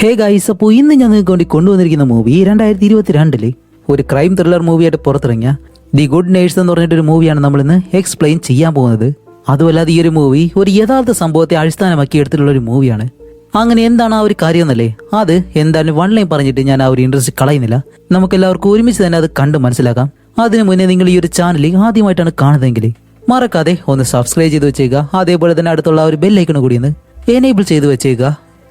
Hey guys അപ്പോൾ ഇന്ന് ഞാൻ നിങ്ങൾക്ക് വേണ്ടി കൊണ്ടുവന്നിരിക്കുന്ന മൂവി രണ്ടായിരത്തി ഇരുപത്തിരണ്ടിൽ ഒരു ക്രൈം ത്രില്ലർ മൂവിയായിട്ട് പുറത്തിറങ്ങിയ ദി ഗുഡ് നേഴ്സ് എന്ന് പറഞ്ഞിട്ടൊരു മൂവിയാണ് നമ്മളിന്ന് എക്സ്പ്ലെയിൻ ചെയ്യാൻ പോകുന്നത്. അതുമല്ലാതെ ഈ ഒരു മൂവി ഒരു യഥാർത്ഥ സംഭവത്തെ അടിസ്ഥാനമാക്കി എടുത്തിട്ടുള്ള ഒരു മൂവിയാണ് അങ്ങനെ എന്താണ് ആ ഒരു കാര്യം എന്നല്ലേ? അത് എന്തായാലും വൺ ലൈൻ പറഞ്ഞിട്ട് ഞാൻ ആ ഒരു ഇൻട്രസ്റ്റ് കളയുന്നില്ല. നമുക്ക് എല്ലാവർക്കും ഒരുമിച്ച് തന്നെ അത് കണ്ട് മനസ്സിലാക്കാം. അതിനു മുന്നേ നിങ്ങൾ ഈ ഒരു ചാനൽ ആദ്യമായിട്ടാണ് കാണുന്നതെങ്കിൽ മറക്കാതെ ഒന്ന് സബ്സ്ക്രൈബ് ചെയ്ത് വെച്ചേക്കുക. അതേപോലെ തന്നെ അടുത്തുള്ള ഒരു ബെല്ലൈക്കണ് കൂടി ഒന്ന് എനേബിൾ ചെയ്ത് വെച്ചേക്കുക.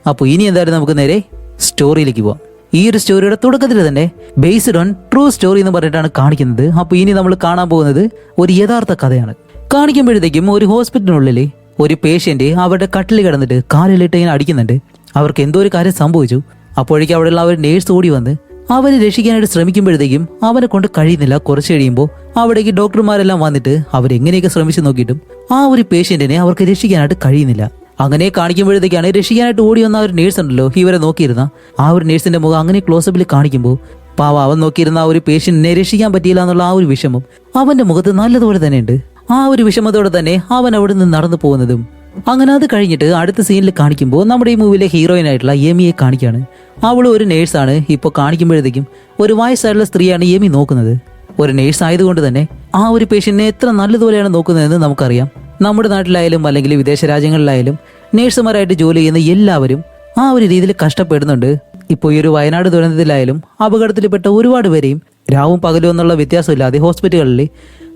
അപ്പോൾ ഇനി എന്തായാലും നമുക്ക് നേരെ സ്റ്റോറിയിലേക്ക് പോവാം. ഈ ഒരു സ്റ്റോറിയുടെ തുടക്കത്തിൽ തന്നെ ബേസ്ഡ് ഓൺ ട്രൂ സ്റ്റോറി എന്ന് പറഞ്ഞിട്ടാണ് കാണിക്കുന്നത്. അപ്പോൾ ഇനി നമ്മൾ കാണാൻ പോകുന്നത് ഒരു യഥാർത്ഥ കഥയാണ്. കാണിക്കുമ്പോഴത്തേക്കും ഒരു ഹോസ്പിറ്റലിനുള്ളിൽ ഒരു പേഷ്യന്റ് അവരുടെ കട്ടിൽ കിടന്നിട്ട് കാലിലിട്ട് ഇങ്ങനെ അടിക്കുന്നുണ്ട്. അവർക്ക് എന്തോ ഒരു കാര്യം സംഭവിച്ചു. അപ്പോഴേക്കും അവിടെയുള്ള അവർ നേഴ്സ് ഓടി വന്ന് അവരെ രക്ഷിക്കാനായിട്ട് ശ്രമിക്കുമ്പോഴത്തേക്കും അവനെ കൊണ്ട് കഴിയുന്നില്ല. കുറച്ച് കഴിയുമ്പോൾ അവിടേക്ക് ഡോക്ടർമാരെല്ലാം വന്നിട്ട് അവരെങ്ങനെയൊക്കെ ശ്രമിച്ചു നോക്കിയിട്ടും ആ ഒരു പേഷ്യന്റിനെ അവർക്ക് രക്ഷിക്കാനായിട്ട് കഴിയുന്നില്ല. അങ്ങനെ കാണിക്കുമ്പോഴത്തേക്കാണ് രക്ഷിക്കാനായിട്ട് ഓടി വന്ന ഒരു നേഴ്സ് ഉണ്ടല്ലോ. ഇവരെ നോക്കിയിരുന്ന? ആ ഒരു നേഴ്സിന്റെ മുഖം അങ്ങനെ ക്ലോസപ്പിൽ കാണിക്കുമ്പോൾ പാവ അവൻ നോക്കിയിരുന്ന ആ ഒരു പേഷ്യന്റിനെ രക്ഷിക്കാൻ പറ്റിയില്ല എന്നുള്ള ആ ഒരു വിഷമം അവന്റെ മുഖത്ത് നല്ലതുപോലെ തന്നെ ഉണ്ട് ആ ഒരു വിഷമത്തോടെ തന്നെ അവൻ അവിടെ നിന്ന് നടന്നു പോകുന്നതും അങ്ങനെ അത് കഴിഞ്ഞിട്ട് അടുത്ത സീനിൽ കാണിക്കുമ്പോൾ നമ്മുടെ ഈ മൂവിയിലെ ഹീറോയിൻ ആയിട്ടുള്ള യമിയെ കാണിക്കുകയാണ് അവൾ ഒരു നേഴ്സാണ് ഇപ്പോൾ കാണിക്കുമ്പോഴത്തേക്കും ഒരു വയസ്സായിട്ടുള്ള സ്ത്രീയാണ് യമി നോക്കുന്നത്. ഒരു നേഴ്സ് ആയതുകൊണ്ട് തന്നെ ആ ഒരു പേഷ്യന്റിനെ എത്ര നല്ലതുപോലെയാണ് നോക്കുന്നതെന്ന് നമുക്കറിയാം. നമ്മുടെ നാട്ടിലായാലും അല്ലെങ്കിൽ വിദേശ രാജ്യങ്ങളിലായാലും നേഴ്സുമാരായിട്ട് ജോലി ചെയ്യുന്ന എല്ലാവരും ആ ഒരു രീതിയിൽ കഷ്ടപ്പെടുന്നുണ്ട്. ഇപ്പോൾ ഈ ഒരു വയനാട് ദുരന്തത്തിലായാലും അപകടത്തിൽപ്പെട്ട ഒരുപാട് പേരെയും രാവും പകലും എന്നുള്ള വ്യത്യാസമില്ലാതെ ഹോസ്പിറ്റലുകളിൽ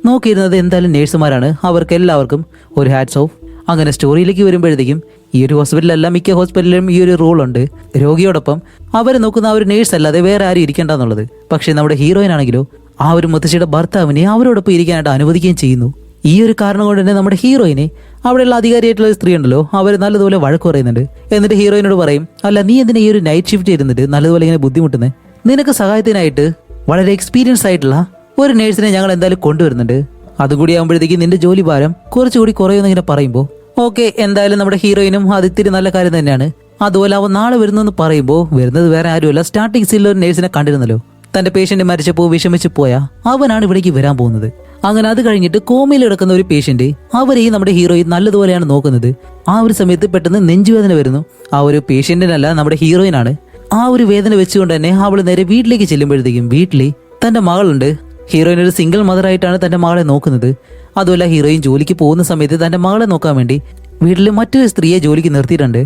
നോക്കിയിരുന്നത് എന്തായാലും നേഴ്സുമാരാണ്. അവർക്ക് എല്ലാവർക്കും ഒരു ഹാറ്റ്സ് ഓഫ് അങ്ങനെ സ്റ്റോറിയിലേക്ക് വരുമ്പോഴത്തേക്കും ഈ ഒരു ഹോസ്പിറ്റലല്ല മിക്ക ഹോസ്പിറ്റലിലും ഈ ഒരു റൂൾ ഉണ്ട്. രോഗിയോടൊപ്പം അവരെ നോക്കുന്ന ആ ഒരു നേഴ്സ് അല്ലാതെ വേറെ ആരും ഇരിക്കേണ്ട എന്നുള്ളത് പക്ഷേ നമ്മുടെ ഹീറോയിൻ ആണെങ്കിലോ ആ ഒരു മുത്തശ്ശിയുടെ ഭർത്താവിനെ അവരോടൊപ്പം ഇരിക്കാനായിട്ട് അനുവദിക്കുകയും ചെയ്യുന്നു. ഈ ഒരു കാരണം കൊണ്ട് തന്നെ നമ്മുടെ ഹീറോയിനെ അവിടെയുള്ള അധികാരിയായിട്ടുള്ള സ്ത്രീ ഉണ്ടല്ലോ അവർ നല്ലതുപോലെ വഴക്ക് പറയുന്നുണ്ട്. എന്നിട്ട് ഹീറോയിനോട് പറയും അല്ല നീ എന്തിനാ ഈ ഒരു നൈറ്റ് ഷിഫ്റ്റ് ചെയ്യുന്നുണ്ട് നല്ലതുപോലെ ഇങ്ങനെ ബുദ്ധിമുട്ടുന്നത് നിനക്ക് സഹായത്തിനായിട്ട് വളരെ എക്സ്പീരിയൻസ് ആയിട്ടുള്ള ഒരു നേഴ്സിനെ ഞങ്ങൾ എന്തായാലും കൊണ്ടുവരുന്നുണ്ട്. അതും കൂടി ആകുമ്പോഴത്തേക്ക് നിന്റെ ജോലി ഭാരം കുറച്ചുകൂടി കുറയുമെന്ന് ഇങ്ങനെ പറയുമ്പോൾ ഓക്കെ എന്തായാലും നമ്മുടെ ഹീറോയിനും അത് ഇത്തിരി നല്ല കാര്യം തന്നെയാണ്. അതുപോലെ അവൻ നാളെ വരുന്നെന്ന് പറയുമ്പോൾ വരുന്നത് വേറെ ആരുമല്ല സ്റ്റാർട്ടിംഗ് സീനിൽ ഒരു നേഴ്സിനെ കണ്ടിരുന്നല്ലോ. തന്റെ പേഷ്യന്റ് മരിച്ചപ്പോൾ വിഷമിച്ചു പോയാ അവനാണ് ഇവിടേക്ക് വരാൻ പോകുന്നത്. അങ്ങനെ അത് കഴിഞ്ഞിട്ട് കോമയിൽ കിടക്കുന്ന ഒരു പേഷ്യന്റ് അവരെയും നമ്മുടെ ഹീറോയും നല്ലതുപോലെയാണ് നോക്കുന്നത്. ആ ഒരു സമയത്ത് പെട്ടെന്ന് നെഞ്ചുവേദന വരുന്നു. ആ ഒരു പേഷ്യന്റിനല്ല നമ്മുടെ ഹീറോയിനാണ് ആ ഒരു വേദന വെച്ചുകൊണ്ട് തന്നെ അവൾ നേരെ വീട്ടിലേക്ക് ചെല്ലുമ്പോഴത്തേക്കും വീട്ടിൽ തന്റെ മകളുണ്ട്. ഹീറോയിൻ ഒരു സിംഗിൾ മദർ ആയിട്ടാണ് തന്റെ മകളെ നോക്കുന്നത്. അതുമല്ല ഹീറോയിൻ ജോലിക്ക് പോകുന്ന സമയത്ത് തന്റെ മകളെ നോക്കാൻ വേണ്ടി വീട്ടിൽ മറ്റൊരു സ്ത്രീയെ ജോലിക്ക് നിർത്തിയിട്ടുണ്ട്.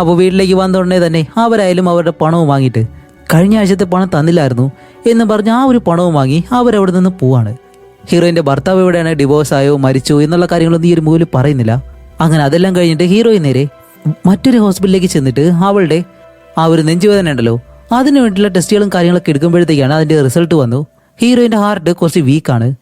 അപ്പോൾ വീട്ടിലേക്ക് വന്ന ഉടനെ തന്നെ അവരായാലും അവരുടെ പണവും വാങ്ങിയിട്ട് കഴിഞ്ഞ ആഴ്ചത്തെ പണം തന്നില്ലായിരുന്നു എന്ന് പറഞ്ഞ് ആ ഒരു പണവും വാങ്ങി അവരവിടെ നിന്ന് പോവാണ്. ഹീറോയിന്റെ ഭർത്താവ് എവിടെയാണ്? ഡിവോഴ്സ് ആയോ? മരിച്ചോ? എന്നുള്ള കാര്യങ്ങളൊന്നും ഈ ഒരു മൂവിൽ പറയുന്നില്ല. അങ്ങനെ അതെല്ലാം കഴിഞ്ഞിട്ട് ഹീറോയിൻ നേരെ മറ്റൊരു ഹോസ്പിറ്റലിലേക്ക് ചെന്നിട്ട് അവളുടെ ആ ഒരു നെഞ്ചുവേദന ഉണ്ടല്ലോ അതിന് വേണ്ടിയുള്ള ടെസ്റ്റുകളും കാര്യങ്ങളൊക്കെ എടുക്കുമ്പോഴത്തേക്കാണ് അതിന്റെ റിസൾട്ട് വന്നു. ഹീറോയിന്റെ ഹാർട്ട് കുറച്ച് വീക്കാണ്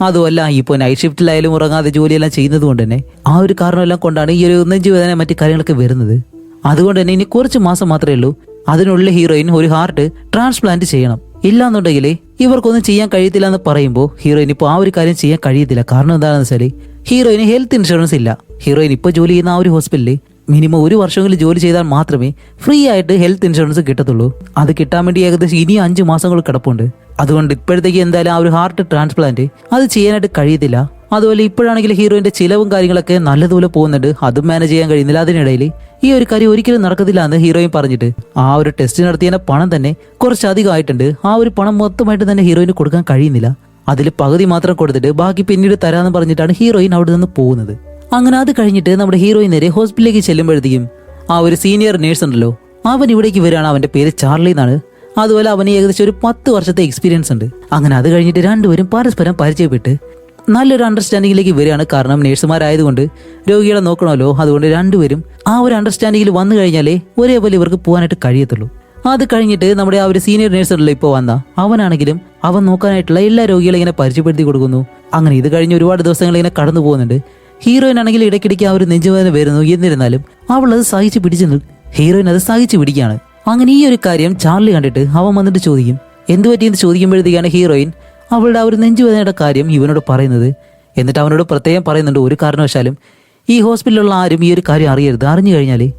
അതുമല്ല ഇപ്പോൾ നൈറ്റ് ഷിഫ്റ്റിലായാലും ഉറങ്ങാതെ ജോലിയെല്ലാം ചെയ്യുന്നത് കൊണ്ട് തന്നെ ആ ഒരു കാരണമെല്ലാം കൊണ്ടാണ് ഈ ഒരു നെഞ്ചുവേദന മറ്റു കാര്യങ്ങളൊക്കെ വരുന്നത്. അതുകൊണ്ട് തന്നെ ഇനി കുറച്ച് മാസം മാത്രമേ ഉള്ളൂ. അതിനുള്ളിൽ ഹീറോയിൻ ഒരു ഹാർട്ട് ട്രാൻസ്പ്ലാന്റ് ചെയ്യണം. ഇല്ലാന്നുണ്ടെങ്കിൽ ഇവർക്കൊന്നും ചെയ്യാൻ കഴിയത്തില്ല എന്ന് പറയുമ്പോൾ ഹീറോയിൻ ഇപ്പോൾ ആ ഒരു കാര്യം ചെയ്യാൻ കഴിയത്തില്ല. കാരണം എന്താണെന്ന് വെച്ചാൽ ഹീറോയിന് ഹെൽത്ത് ഇൻഷുറൻസ് ഇല്ല. ഹീറോയിൻ ഇപ്പോൾ ജോലി ചെയ്യുന്ന ആ ഒരു ഹോസ്പിറ്റലിൽ മിനിമം ഒരു വർഷമെങ്കിലും ജോലി ചെയ്താൽ മാത്രമേ ഫ്രീ ആയിട്ട് ഹെൽത്ത് ഇൻഷുറൻസ് കിട്ടത്തുള്ളൂ. അത് കിട്ടാൻ വേണ്ടി ഏകദേശം ഇനി അഞ്ച് മാസങ്ങൾ കിടപ്പുണ്ട്. അതുകൊണ്ട് ഇപ്പോഴത്തേക്ക് എന്തായാലും ആ ഒരു ഹാർട്ട് ട്രാൻസ്പ്ലാന്റ് അത് ചെയ്യാനായിട്ട് കഴിയത്തില്ല. അതുപോലെ ഇപ്പോഴാണെങ്കിൽ ഹീറോയിന്റെ ചിലവും കാര്യങ്ങളൊക്കെ നല്ലതുപോലെ പോകുന്നുണ്ട്. അതും മാനേജ് ചെയ്യാൻ കഴിയുന്നില്ല. അതിനിടയിൽ ഈ ഒരു കാര്യം ഒരിക്കലും നടക്കത്തില്ല എന്ന് ഹീറോയിൻ പറഞ്ഞിട്ട്. ആ ഒരു ടെസ്റ്റ് നടത്തിയതിന്റെ പണം തന്നെ കുറച്ചധികം ആയിട്ടുണ്ട് ആ ഒരു പണം മൊത്തമായിട്ട് തന്നെ ഹീറോയിന് കൊടുക്കാൻ കഴിയുന്നില്ല. അതിൽ പകുതി മാത്രം കൊടുത്തിട്ട് ബാക്കി പിന്നീട് തരാന്ന് പറഞ്ഞിട്ടാണ് ഹീറോയിൻ അവിടെ നിന്ന് പോകുന്നത്. അങ്ങനെ അത് കഴിഞ്ഞിട്ട് നമ്മുടെ ഹീറോയിൻ നേരെ ഹോസ്പിറ്റലിലേക്ക് ചെല്ലുമ്പോഴത്തേക്കും ആ ഒരു സീനിയർ നേഴ്സ് ഉണ്ടല്ലോ. അവൻ ഇവിടേക്ക് വരികയാണ്. അവന്റെ പേര് ചാർലി എന്നാണ്. അതുപോലെ അവന് ഏകദേശം ഒരു പത്ത് വർഷത്തെ എക്സ്പീരിയൻസ് ഉണ്ട്. അങ്ങനെ അത് കഴിഞ്ഞിട്ട് രണ്ടുപേരും പരസ്പരം പരിചയപ്പെട്ട് നല്ലൊരു അണ്ടർസ്റ്റാൻഡിങ്ങിലേക്ക് വരികയാണ് കാരണം നേഴ്സുമാരായതുകൊണ്ട് രോഗികളെ നോക്കണമല്ലോ. അതുകൊണ്ട് രണ്ടുപേരും ആ ഒരു അണ്ടർസ്റ്റാൻഡിങ്ങിൽ വന്നു കഴിഞ്ഞാലേ ഒരേപോലെ ഇവർക്ക് പോകാനായിട്ട് കഴിയത്തുള്ളൂ. അത് കഴിഞ്ഞിട്ട് നമ്മുടെ ആ ഒരു സീനിയർ നേഴ്സ് ഉണ്ടല്ലോ ഇപ്പോൾ വന്ന അവനാണെങ്കിലും അവൻ നോക്കാനായിട്ടുള്ള എല്ലാ രോഗികളെ ഇങ്ങനെ പരിചയപ്പെടുത്തി കൊടുക്കുന്നു. അങ്ങനെ ഇത് കഴിഞ്ഞ് ഒരുപാട് ദിവസങ്ങൾ ഇങ്ങനെ കടന്നു പോകുന്നുണ്ട്. ഹീറോയിൻ ആണെങ്കിൽ ഇടയ്ക്കിടയ്ക്ക് ആ ഒരു നെഞ്ചുവേദന വരുന്നു. എന്നിരുന്നാലും അവൾ അത് സഹിച്ച് പിടിച്ചു ഹീറോയിൻ അത് സഹിച്ച് പിടിക്കുകയാണ്. അങ്ങനെ ഈ ഒരു കാര്യം ചാർലി കണ്ടിട്ട് അവൻ വന്നിട്ട് ചോദിക്കും എന്തുപറ്റി പറ്റിയെന്ന് ചോദിക്കുമ്പോഴത്തേക്കാണ് ഹീറോയിൻ അവളുടെ ഒരു നെഞ്ചുവേദനയുടെ കാര്യം ഇവനോട് പറയുന്നത്. എന്നിട്ട് അവനോട് പ്രത്യേകം പറയുന്നുണ്ട് ഒരു കാരണവശാലും ഈ ഹോസ്പിറ്റലിലുള്ള ആരും ഈ ഒരു കാര്യം അറിയരുത്. അറിഞ്ഞു കഴിഞ്ഞാൽ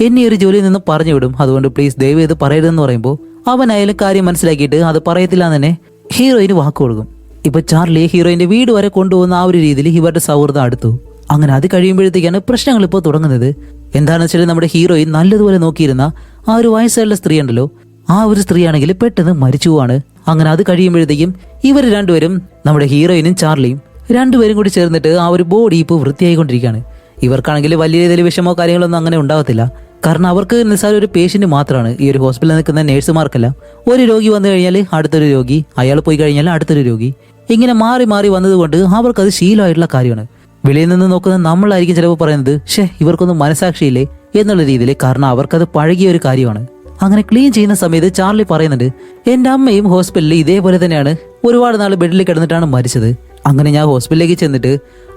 എന്നെ ഒരു ജോലിയിൽ നിന്ന് പറഞ്ഞു വിടും. അതുകൊണ്ട് പ്ലീസ് ദയവ് ചെയ്ത് പറയരുതെന്ന് പറയുമ്പോൾ അവനായാലും കാര്യം മനസ്സിലാക്കിയിട്ട് അത് പറയത്തില്ല തന്നെ ഹീറോയിന് വാക്ക് കൊടുക്കും. ഇപ്പൊ ചാർലി ഹീറോയിന്റെ വീട് വരെ കൊണ്ടുപോകുന്ന ആ ഒരു രീതിയിൽ ഇവരുടെ സൗഹൃദം അടുത്തു. അങ്ങനെ അത് കഴിയുമ്പോഴത്തേക്കാണ് പ്രശ്നങ്ങൾ ഇപ്പോൾ തുടങ്ങുന്നത്. എന്താണെന്ന് വെച്ചാൽ നമ്മുടെ ഹീറോയിൻ നല്ലതുപോലെ നോക്കിയിരുന്ന ആ ഒരു വയസ്സുള്ള സ്ത്രീ ഉണ്ടല്ലോ. ആ ഒരു സ്ത്രീയാണെങ്കിൽ പെട്ടെന്ന് മരിച്ചു പോവാണ്. അങ്ങനെ അത് കഴിയുമ്പോഴത്തേക്കും ഇവർ രണ്ടുപേരും നമ്മുടെ ഹീറോയിനും ചാർലിയും രണ്ടുപേരും കൂടി ചേർന്നിട്ട് ആ ഒരു ബോഡി ഇപ്പോൾ വൃത്തിയായിക്കൊണ്ടിരിക്കുകയാണ്. ഇവർക്കാണെങ്കിൽ വലിയ രീതിയിൽ വിഷമോ കാര്യങ്ങളൊന്നും അങ്ങനെ ഉണ്ടാകത്തില്ല കാരണം അവർക്ക് നിസ്സാര ഒരു പേഷ്യന്റ് മാത്രമാണ്. ഈ ഒരു ഹോസ്പിറ്റലിൽ നിൽക്കുന്ന നേഴ്സുമാർക്കല്ല ഒരു രോഗി വന്നു കഴിഞ്ഞാൽ അടുത്തൊരു രോഗി അയാൾ പോയി കഴിഞ്ഞാൽ അടുത്തൊരു രോഗി. ഇങ്ങനെ മാറി മാറി വന്നതുകൊണ്ട് അവർക്കത് ശീലമായിട്ടുള്ള കാര്യമാണ്. വെളിയിൽ നിന്ന് നോക്കുന്ന നമ്മളായിരിക്കും ചിലപ്പോൾ പറയുന്നത് ഷേ ഇവർക്കൊന്നും മനസാക്ഷിയില്ലേ എന്നുള്ള രീതിയിൽ കാരണം അവർക്കത് പഴകിയ ഒരു കാര്യമാണ്. അങ്ങനെ ക്ലീൻ ചെയ്യുന്ന സമയത്ത് ചാർലി പറയുന്നുണ്ട് എന്റെ അമ്മയും ഹോസ്പിറ്റലിൽ ഇതേപോലെ തന്നെയാണ്. ഒരുപാട് നാൾ ബെഡിൽ കിടന്നിട്ടാണ് മരിച്ചത്. അങ്ങനെ ഞാൻ ഹോസ്പിറ്റലിലേക്ക് ചെന്നിട്ട്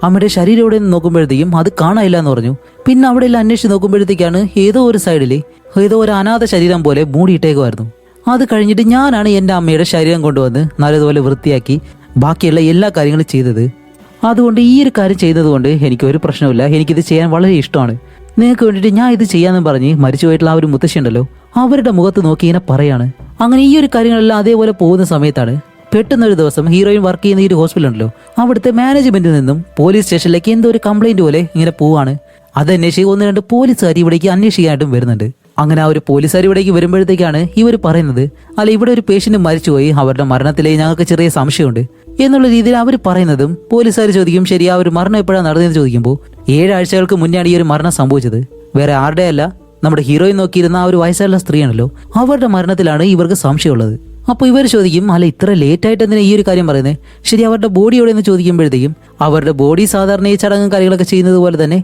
അമ്മയുടെ ശരീരം എവിടെ നിന്ന് നോക്കുമ്പോഴത്തേക്കും അത് കാണാനില്ല എന്ന് പറഞ്ഞു. പിന്നെ അവിടെ എല്ലാം അന്വേഷിച്ച് നോക്കുമ്പോഴത്തേക്കാണ് ഏതോ ഒരു സൈഡിൽ ഏതോ ഒരു അനാഥ ശരീരം പോലെ മൂടിയിട്ടേക്കുമായിരുന്നു അത് കഴിഞ്ഞിട്ട് ഞാനാണ് എന്റെ അമ്മയുടെ ശരീരം കൊണ്ടുവന്ന് നല്ലതുപോലെ വൃത്തിയാക്കി ബാക്കിയുള്ള എല്ലാ കാര്യങ്ങളും ചെയ്തത്. അതുകൊണ്ട് ഈ ഒരു കാര്യം ചെയ്തതുകൊണ്ട് എനിക്ക് ഒരു പ്രശ്നമില്ല എനിക്കിത് ചെയ്യാൻ വളരെ ഇഷ്ടമാണ്. നിങ്ങൾക്ക് വേണ്ടിയിട്ട് ഞാൻ ഇത് ചെയ്യാമെന്ന് പറഞ്ഞ് മരിച്ചു പോയിട്ടുള്ള ആ ഒരു മുത്തശ്ശി ഉണ്ടല്ലോ അവരുടെ മുഖത്ത് നോക്കി ഇങ്ങനെ പറയാണ്. അങ്ങനെ ഈ ഒരു കാര്യങ്ങളെല്ലാം അതേപോലെ പോകുന്ന സമയത്താണ് പെട്ടെന്നൊരു ദിവസം ഹീറോയിൻ വർക്ക് ചെയ്യുന്ന ഈ ഒരു ഹോസ്പിറ്റൽ ഉണ്ടല്ലോ. അവിടുത്തെ മാനേജ്മെന്റിൽ നിന്നും പോലീസ് സ്റ്റേഷനിലേക്ക് എന്തോ ഒരു കംപ്ലൈന്റ് പോലെ ഇങ്ങനെ പോവാണ്. അതന്വേഷിച്ച് ഒന്ന് രണ്ട് പോലീസുകാർ ഇവിടേക്ക് അന്വേഷിക്കാനായിട്ടും വരുന്നുണ്ട്. അങ്ങനെ ആ ഒരു പോലീസുകാർ ഇവിടേക്ക് വരുമ്പോഴത്തേക്കാണ് ഇവർ പറയുന്നത് അല്ല ഇവിടെ ഒരു പേഷ്യന്റ് മരിച്ചുപോയി അവരുടെ മരണത്തിലെ ഞങ്ങൾക്ക് ചെറിയ സംശയമുണ്ട്. എന്നുള്ള രീതിയിൽ അവർ പറയുന്നതും പോലീസുകാർ ചോദിക്കും ശരി ആ ഒരു മരണം എപ്പോഴാണ് നടന്നതെന്ന് ചോദിക്കുമ്പോൾ ഏഴാഴ്ചകൾക്ക് മുന്നെയാണ് ഈ ഒരു മരണം സംഭവിച്ചത്. വേറെ ആരുടെ അല്ല നമ്മുടെ ഹീറോയിൻ നോക്കിയിരുന്ന ആ ഒരു വയസ്സായുള്ള സ്ത്രീയാണല്ലോ. അവരുടെ മരണത്തിലാണ് ഇവർക്ക് സംശയമുള്ളത്. അപ്പോൾ ഇവർ ചോദിക്കും അല്ല ഇത്ര ലേറ്റ് ആയിട്ട് എന്തിനാ ഈ ഒരു കാര്യം പറയുന്നത് ശരി അവരുടെ ബോഡി എവിടെ എന്ന് ചോദിക്കുമ്പോഴത്തേക്കും അവരുടെ ബോഡി സാധാരണ ഈ ചടങ്ങും കാര്യങ്ങളൊക്കെ ചെയ്യുന്നത് പോലെ തന്നെ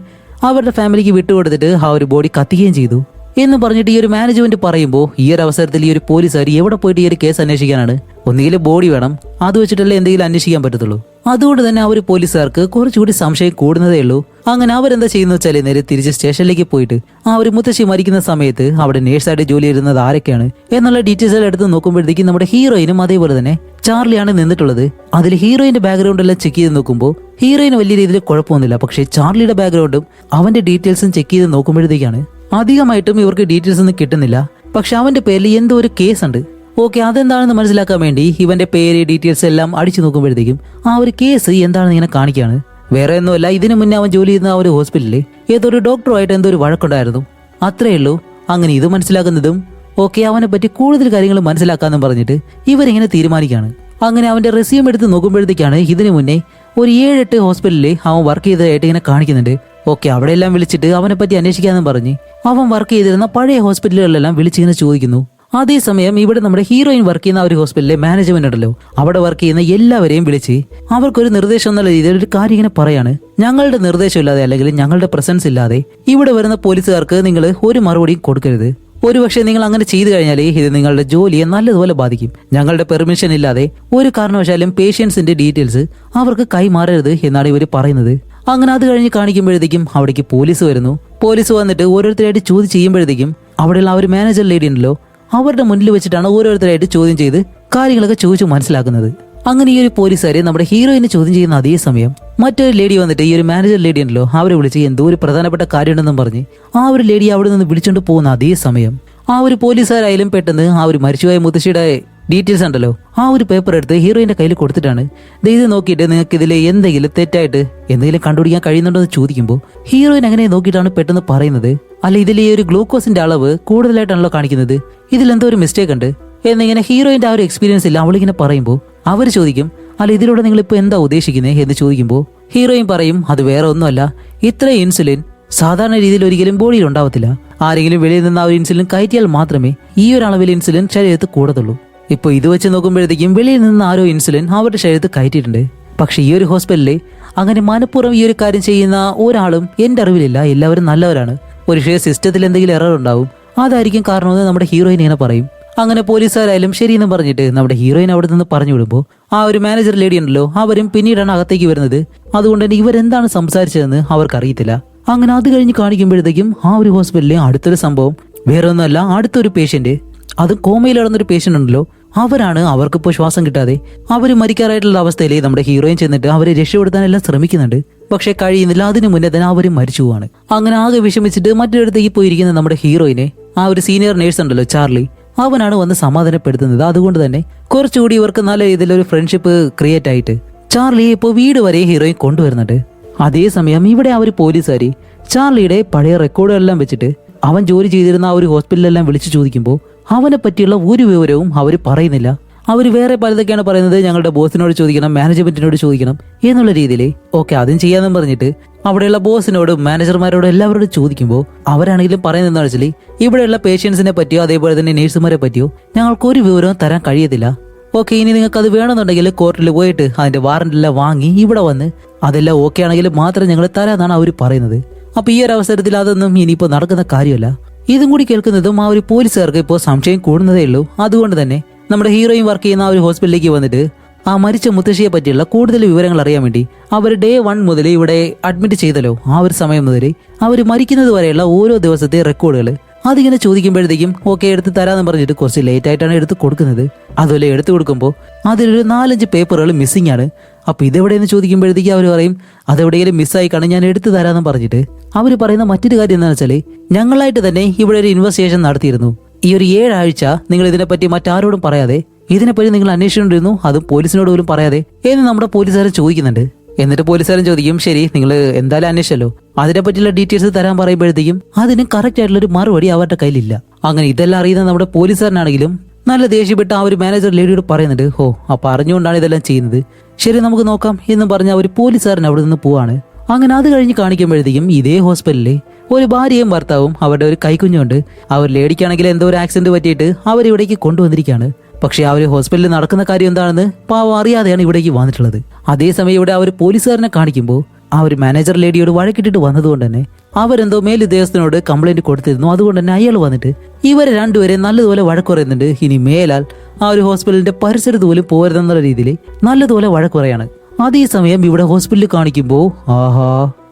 അവരുടെ ഫാമിലിക്ക് വിട്ടുകൊടുത്തിട്ട് ആ ഒരു ബോഡി കത്തിക്കുകയും ചെയ്തു. എന്ന് പറഞ്ഞിട്ട് ഈ ഒരു മാനേജ്മെന്റ് പറയുമ്പോൾ ഈ ഒരു അവസരത്തിൽ ഈ ഒരു പോലീസുകാർ എവിടെ പോയിട്ട് ഈ ഒരു കേസ് അന്വേഷിക്കാനാണ്? ഒന്നുകിൽ ബോഡി വേണം അത് വെച്ചിട്ടല്ലേ എന്തെങ്കിലും അന്വേഷിക്കാൻ പറ്റത്തുള്ളൂ. അതുകൊണ്ട് തന്നെ ആ ഒരു പോലീസുകാർക്ക് കുറച്ചുകൂടി സംശയം കൂടുന്നതേ ഉള്ളൂ. അങ്ങനെ അവരെന്താ ചെയ്യുന്ന വെച്ചാൽ നേരെ തിരിച്ച് സ്റ്റേഷനിലേക്ക് പോയിട്ട് ആ ഒരു മുത്തശ്ശി മരിക്കുന്ന സമയത്ത് അവിടെ നേഴ്സായിട്ട് ജോലി ചെയ്യുന്നത് ആരൊക്കെയാണ് എന്നുള്ള ഡീറ്റെയിൽസ് എല്ലാം എടുത്ത് നോക്കുമ്പോഴത്തേക്കും നമ്മുടെ ഹീറോയിനും അതേപോലെ തന്നെ ചാർലിയാണ് നിന്നിട്ടുള്ളത്. അതിൽ ഹീറോയിന്റെ ബാക്ക്ഗ്രൗണ്ട് എല്ലാം ചെക്ക് ചെയ്ത് നോക്കുമ്പോൾ ഹീറോയിന് വലിയ രീതിയിൽ കുഴപ്പമൊന്നുമില്ല. പക്ഷേ ചാർലിയുടെ ബാക്ക്ഗ്രൗണ്ടും അവന്റെ ഡീറ്റെയിൽസും ചെക്ക് ചെയ്ത് നോക്കുമ്പോഴത്തേക്കാണ് അധികമായിട്ടും ഇവർക്ക് ഡീറ്റെയിൽസ് ഒന്നും കിട്ടുന്നില്ല. പക്ഷെ അവന്റെ പേരിൽ എന്തോ ഒരു കേസ് ഉണ്ട് ഓക്കെ അതെന്താണെന്ന് മനസ്സിലാക്കാൻ വേണ്ടി ഇവന്റെ പേര് ഡീറ്റെയിൽസ് എല്ലാം അടിച്ചു നോക്കുമ്പോഴത്തേക്കും ആ ഒരു കേസ് എന്താണെന്ന് ഇങ്ങനെ കാണിക്കുകയാണ്. വേറെ ഒന്നുമല്ല ഇതിനു മുന്നേ അവൻ ജോലി ചെയ്യുന്ന ആ ഒരു ഹോസ്പിറ്റലിൽ ഏതോ ഒരു ഡോക്ടറുമായിട്ട് എന്തോ ഒരു വഴക്കുണ്ടായിരുന്നു. അത്രയേ ഉള്ളൂ. അങ്ങനെ ഇത് മനസ്സിലാക്കുന്നതും ഓക്കെ അവനെ പറ്റി കൂടുതൽ കാര്യങ്ങൾ മനസ്സിലാക്കാന്നും പറഞ്ഞിട്ട് ഇവരിങ്ങനെ തീരുമാനിക്കുകയാണ്. അങ്ങനെ അവന്റെ റെസ്യൂം എടുത്ത് നോക്കുമ്പോഴത്തേക്കാണ് ഇതിനു മുന്നേ ഒരു ഏഴെട്ട് ഹോസ്പിറ്റലിൽ അവൻ വർക്ക് ചെയ്തതായിട്ട് ഇങ്ങനെ കാണിക്കുന്നുണ്ട്. ഓക്കെ അവിടെയെല്ലാം വിളിച്ചിട്ട് അവനെ പറ്റി അന്വേഷിക്കാമെന്ന് പറഞ്ഞ് അവൻ വർക്ക് ചെയ്തിരുന്ന പഴയ ഹോസ്പിറ്റലുകളിലെല്ലാം വിളിച്ചിങ്ങനെ ചോദിക്കുന്നു. അതേസമയം ഇവിടെ നമ്മുടെ ഹീറോയിൻ വർക്ക് ചെയ്യുന്ന ഒരു ഹോസ്പിറ്റലിലെ മാനേജ്മെന്റ് ഉണ്ടല്ലോ. അവിടെ വർക്ക് ചെയ്യുന്ന എല്ലാവരെയും വിളിച്ച് അവർക്കൊരു നിർദ്ദേശം എന്നുള്ള രീതിയിൽ ഒരു കാര്യം ഇങ്ങനെ പറയാണ്. ഞങ്ങളുടെ നിർദ്ദേശം ഇല്ലാതെ അല്ലെങ്കിൽ ഞങ്ങളുടെ പ്രസൻസ് ഇല്ലാതെ ഇവിടെ വരുന്ന പോലീസുകാർക്ക് നിങ്ങൾ ഒരു മറുപടിയും കൊടുക്കരുത്. ഒരുപക്ഷെ നിങ്ങൾ അങ്ങനെ ചെയ്തു കഴിഞ്ഞാൽ ഇത് നിങ്ങളുടെ ജോലിയെ നല്ലതുപോലെ ബാധിക്കും. ഞങ്ങളുടെ പെർമിഷൻ ഇല്ലാതെ ഒരു കാരണവശാലും പേഷ്യൻസിന്റെ ഡീറ്റെയിൽസ് അവർക്ക് കൈമാറരുത് എന്നാണ് ഇവർ പറയുന്നത്. അങ്ങനെ അത് കഴിഞ്ഞ് കാണിക്കുമ്പോഴത്തേക്കും അവിടേക്ക് പോലീസ് വരുന്നു. പോലീസ് വന്നിട്ട് ഓരോരുത്തരായിട്ട് ചോദ്യം ചെയ്യുമ്പോഴത്തേക്കും അവിടെയുള്ള ആ ഒരു മാനേജർ ലേഡി ഉണ്ടല്ലോ അവരുടെ മുന്നിൽ വെച്ചിട്ടാണ് ഓരോരുത്തരായിട്ട് ചോദ്യം ചെയ്ത് കാര്യങ്ങളൊക്കെ ചോദിച്ചു മനസ്സിലാക്കുന്നത്. അങ്ങനെ ഈ ഒരു പോലീസുകാരെ നമ്മുടെ ഹീറോയിനെ ചോദ്യം ചെയ്യുന്ന അതേ സമയം മറ്റൊരു ലേഡി വന്നിട്ട് ഈ ഒരു മാനേജർ ലേഡി ഉണ്ടല്ലോ അവരെ വിളിച്ച് എന്തോ ഒരു പ്രധാനപ്പെട്ട കാര്യമുണ്ടെന്നും പറഞ്ഞ് ആ ഒരു ലേഡി അവിടെ നിന്ന് വിളിച്ചുകൊണ്ട് പോകുന്ന അതേ സമയം ആ ഒരു പോലീസുകാരായാലും പെട്ടെന്ന് ആ ഒരു മരിച്ചുപോയ മുത്തശ്ശിയുടെ ഡീറ്റെയിൽസ് ഉണ്ടല്ലോ. ആ ഒരു പേപ്പർ എടുത്ത് ഹീറോയിന്റെ കയ്യിൽ കൊടുത്തിട്ടാണ്. ഇത് നോക്കിയിട്ട് നിങ്ങൾക്ക് ഇതിൽ എന്തെങ്കിലും തെറ്റായിട്ട് എന്തെങ്കിലും കണ്ടുപിടിക്കാൻ കഴിയുന്നുണ്ടോ എന്ന് ചോദിക്കുമ്പോൾ ഹീറോയിൻ അങ്ങനെ നോക്കിയിട്ടാണ് പെട്ടെന്ന് പറയുന്നത്. അല്ല ഇതിൽ ഈ ഒരു ഗ്ലൂക്കോസിന്റെ അളവ് കൂടുതലായിട്ടാണല്ലോ കാണിക്കുന്നത്. ഇതിൽ എന്തോ ഒരു മിസ്റ്റേക്ക് ഉണ്ട്. എന്നിങ്ങനെ ഹീറോയിന്റെ ആ ഒരു എക്സ്പീരിയൻസ് ഇല്ല അവളിങ്ങനെ പറയുമ്പോൾ അവർ ചോദിക്കും അല്ല ഇതിലൂടെ നിങ്ങൾ ഇപ്പോൾ എന്താ ഉദ്ദേശിക്കുന്നത് എന്ന് ചോദിക്കുമ്പോൾ ഹീറോയിൻ പറയും അത് വേറെ ഒന്നുമല്ല. ഇത്ര ഇൻസുലിൻ സാധാരണ രീതിയിൽ ഒരിക്കലും ബോഡിയിൽ ഉണ്ടാവത്തില്ല. ആരെങ്കിലും വെളിയിൽ നിന്ന് ആ ഒരു ഇൻസുലിൻ കയറ്റിയാൽ മാത്രമേ ഈ ഒരു അളവിൽ ഇൻസുലിൻ ശരീരത്തിൽ കൂടത്തുള്ളൂ. ഇപ്പോൾ ഇത് വെച്ച് നോക്കുമ്പോഴത്തേക്കും വെളിയിൽ നിന്ന് ആരോ ഇൻസുലിൻ അവരുടെ ശരീരത്തിൽ കയറ്റിയിട്ടുണ്ട്. പക്ഷെ ഈ ഒരു ഹോസ്പിറ്റലിൽ അങ്ങനെ മനഃപൂർവം ഈ ഒരു കാര്യം ചെയ്യുന്ന ഒരാളും എന്റെ അറിവിലില്ല എല്ലാവരും നല്ലവരാണ്. ഒരു ഷേ സിസ്റ്റത്തിൽ എന്തെങ്കിലും എറർ ഉണ്ടാവും. അതായിരിക്കും കാരണമെന്ന് നമ്മുടെ ഹീറോയിൻ ഇങ്ങനെ പറയും. അങ്ങനെ പോലീസുകാരായാലും ശരിയെന്ന് പറഞ്ഞിട്ട് നമ്മുടെ ഹീറോയിൻ അവിടെ നിന്ന് പറഞ്ഞു വിടുമ്പോൾ ആ ഒരു മാനേജർ ലേഡി ഉണ്ടല്ലോ അവരും പിന്നീടാണ് അകത്തേക്ക് വരുന്നത്. അതുകൊണ്ട് തന്നെ ഇവരെന്താണ് സംസാരിച്ചതെന്ന് അവർക്കറിയത്തില്ല. അങ്ങനെ അത് കഴിഞ്ഞ് കാണിക്കുമ്പോഴത്തേക്കും ആ ഒരു ഹോസ്പിറ്റലിലെ അടുത്തൊരു സംഭവം വേറെ ഒന്നുമല്ല അടുത്തൊരു പേഷ്യന്റ് അതും കോമയിൽ കിടന്നൊരു പേഷ്യന്റ് ഉണ്ടല്ലോ. അവരാണ് അവർക്കിപ്പോൾ ശ്വാസം കിട്ടാതെ. അവർ മരിക്കാറായിട്ടുള്ള അവസ്ഥയിൽ നമ്മുടെ ഹീറോയിൻ ചെന്നിട്ട് അവരെ രക്ഷപ്പെടുത്താനെല്ലാം ശ്രമിക്കുന്നുണ്ട്. പക്ഷേ കഴിയുന്നില്ല അതിനു മുന്നേ തന്നെ അവർ മരിച്ചു പോവാണ്. അങ്ങനെ ആകെ വിഷമിച്ചിട്ട് മറ്റൊരിടത്തേക്ക് പോയിരിക്കുന്ന നമ്മുടെ ഹീറോയിനെ ആ ഒരു സീനിയർ നേഴ്സ് ഉണ്ടല്ലോ ചാർലി അവനാണ് വന്ന് സമാധാനപ്പെടുത്തുന്നത്. അതുകൊണ്ട് തന്നെ കുറച്ചുകൂടി ഇവർക്ക് നല്ല രീതിയിലൊരു ഫ്രണ്ട്ഷിപ്പ് ക്രിയേറ്റ് ആയിട്ട് ചാർലി ഇപ്പോൾ വീട് വരെ ഹീറോയിൻ കൊണ്ടുവരുന്നുണ്ട്. അതേസമയം ഇവിടെ ആ ഒരു പോലീസുകാരി ചാർലിയുടെ പഴയ റെക്കോർഡുകളെല്ലാം വെച്ചിട്ട് അവൻ ജോലി ചെയ്തിരുന്ന ആ ഒരു ഹോസ്പിറ്റലെല്ലാം വിളിച്ചു ചോദിക്കുമ്പോൾ അവനെ പറ്റിയുള്ള ഒരു വിവരവും അവർ പറയുന്നില്ല. അവർ വേറെ പലതൊക്കെയാണ് പറയുന്നത്. ഞങ്ങളുടെ ബോസിനോട് ചോദിക്കണം മാനേജ്മെന്റിനോട് ചോദിക്കണം എന്നുള്ള രീതിയിൽ ഓക്കെ അതും ചെയ്യാന്നും പറഞ്ഞിട്ട് അവിടെയുള്ള ബോസിനോടും മാനേജർമാരോടും എല്ലാവരോടും ചോദിക്കുമ്പോൾ അവരാണെങ്കിലും പറയുന്നത് വെച്ചാൽ ഇവിടെയുള്ള പേഷ്യൻസിനെ പറ്റിയോ അതേപോലെ തന്നെ നേഴ്സുമാരെ പറ്റിയോ ഞങ്ങൾക്ക് ഒരു വിവരവും തരാൻ കഴിയത്തില്ല. ഓക്കെ ഇനി നിങ്ങൾക്ക് അത് വേണമെന്നുണ്ടെങ്കിൽ കോർട്ടിൽ പോയിട്ട് അതിന്റെ വാറന്റ് എല്ലാം വാങ്ങി ഇവിടെ വന്ന് അതെല്ലാം ഓക്കെ ആണെങ്കിൽ മാത്രം ഞങ്ങൾ തരാന്നാണ് അവർ പറയുന്നത്. അപ്പൊ ഈ ഒരു അവസരത്തിൽ അതൊന്നും ഇനിയിപ്പോ നടക്കുന്ന കാര്യമല്ല. ഇതും കൂടി കേൾക്കുന്നതും ആ ഒരു പോലീസുകാർക്ക് ഇപ്പോൾ സംശയം കൂടുന്നതേ ഉള്ളൂ. അതുകൊണ്ട് തന്നെ നമ്മുടെ ഹീറോയും വർക്ക് ചെയ്യുന്ന ആ ഒരു ഹോസ്പിറ്റലിലേക്ക് വന്നിട്ട് ആ മരിച്ച മുത്തശ്ശിയെ പറ്റിയുള്ള കൂടുതൽ വിവരങ്ങൾ അറിയാൻ വേണ്ടി അവർ ഡേ വൺ മുതൽ ഇവിടെ അഡ്മിറ്റ് ചെയ്തല്ലോ. ആ ഒരു സമയം മുതൽ അവർ മരിക്കുന്നത് വരെയുള്ള ഓരോ ദിവസത്തെ റെക്കോർഡുകൾ. അതിങ്ങനെ ചോദിക്കുമ്പോഴത്തേക്കും ഓക്കെ എടുത്ത് തരാമെന്ന് പറഞ്ഞിട്ട് കുറച്ച് ലേറ്റ് ആയിട്ടാണ് എടുത്ത് കൊടുക്കുന്നത്. അതുപോലെ എടുത്തു കൊടുക്കുമ്പോൾ അതിലൊരു നാലഞ്ച് പേപ്പറുകൾ മിസ്സിംഗ് ആണ്. അപ്പൊ ഇതെവിടെയെന്ന് ചോദിക്കുമ്പോഴത്തേക്ക് അവർ പറയും അതെവിടെയെങ്കിലും മിസ്സായി കാണും ഞാൻ എടുത്തു തരാമെന്ന് പറഞ്ഞിട്ട്. അവർ പറയുന്ന മറ്റൊരു കാര്യം എന്താണെന്ന് വെച്ചാൽ ഞങ്ങളായിട്ട് തന്നെ ഇവിടെ ഒരു ഇൻവെസ്റ്റിഗേഷൻ നടത്തിയിരുന്നു. ഈ ഒരു ഏഴാഴ്ച നിങ്ങൾ ഇതിനെപ്പറ്റി മറ്റാരോടും പറയാതെ ഇതിനെപ്പറ്റി നിങ്ങൾ അന്വേഷിച്ചുകൊണ്ടിരുന്നു അതും പോലീസിനോട് പോലും പറയാതെ എന്ന് നമ്മുടെ പോലീസുകാരൻ ചോദിക്കുന്നുണ്ട്. എന്നിട്ട് പോലീസുകാരൻ ചോദിക്കും ശരി നിങ്ങൾ എന്തായാലും അന്വേഷിച്ചല്ലോ? അതിനെപ്പറ്റിയുള്ള ഡീറ്റെയിൽസ് തരാൻ പറയുമ്പോഴത്തേക്കും അതിന് കറക്റ്റ് ആയിട്ടുള്ള ഒരു മറുപടി അവരുടെ കയ്യിലില്ല. അങ്ങനെ ഇതെല്ലാം അറിയുന്ന നമ്മുടെ പോലീസുകാരനാണെങ്കിലും നല്ല ദേഷ്യപ്പെട്ട് ആ ഒരു മാനേജർ ലേഡിയോട് പറയുന്നുണ്ട് ഹോ അപ്പൊ അറിഞ്ഞുകൊണ്ടാണ് ഇതെല്ലാം ചെയ്യുന്നത്. ശരി നമുക്ക് നോക്കാം എന്നും പറഞ്ഞ ഒരു പോലീസുകാരൻ അവിടെ നിന്ന് പോവാണ്. അങ്ങനെ അത് കഴിഞ്ഞ് കാണിക്കുമ്പോഴത്തേക്കും ഇതേ ഹോസ്പിറ്റലിൽ ഒരു ഭാര്യയും ഭർത്താവും അവരുടെ ഒരു കൈക്കുഞ്ഞുണ്ട്. അവർ ലേഡിക്കാണെങ്കിൽ എന്തോ ഒരു ആക്സിഡന്റ് പറ്റിയിട്ട് അവരിവിടേക്ക് കൊണ്ടുവന്നിരിക്കുകയാണ്. പക്ഷേ ഒരു ഹോസ്പിറ്റലിൽ നടക്കുന്ന കാര്യം എന്താണെന്ന് പാവം അറിയാതെയാണ് ഇവിടേക്ക് വന്നിട്ടുള്ളത്. അതേസമയം ഇവിടെ ആ ഒരു പോലീസുകാരനെ കാണിക്കുമ്പോൾ ആ ഒരു മാനേജർ ലേഡിയോട് വഴക്കിട്ടിട്ട് വന്നതുകൊണ്ട് തന്നെ അവരെന്തോ മേലുദ്യോഗസ്ഥനോട് കംപ്ലൈന്റ് കൊടുത്തിരുന്നു. അതുകൊണ്ട് തന്നെ അയാൾ വന്നിട്ട് ഇവരെ രണ്ടുപേരെ നല്ലതുപോലെ വഴക്ക് പറയുന്നുണ്ട് ഇനി മേലാൽ ആ ഒരു ഹോസ്പിറ്റലിന്റെ പരിസരത്ത് പോലും പോരുതെന്നുള്ള രീതിയിൽ നല്ലതുപോലെ വഴക്ക് പറയാണ് അതേസമയം ഇവിടെ ഹോസ്പിറ്റലിൽ കാണിക്കുമ്പോൾ ആഹാ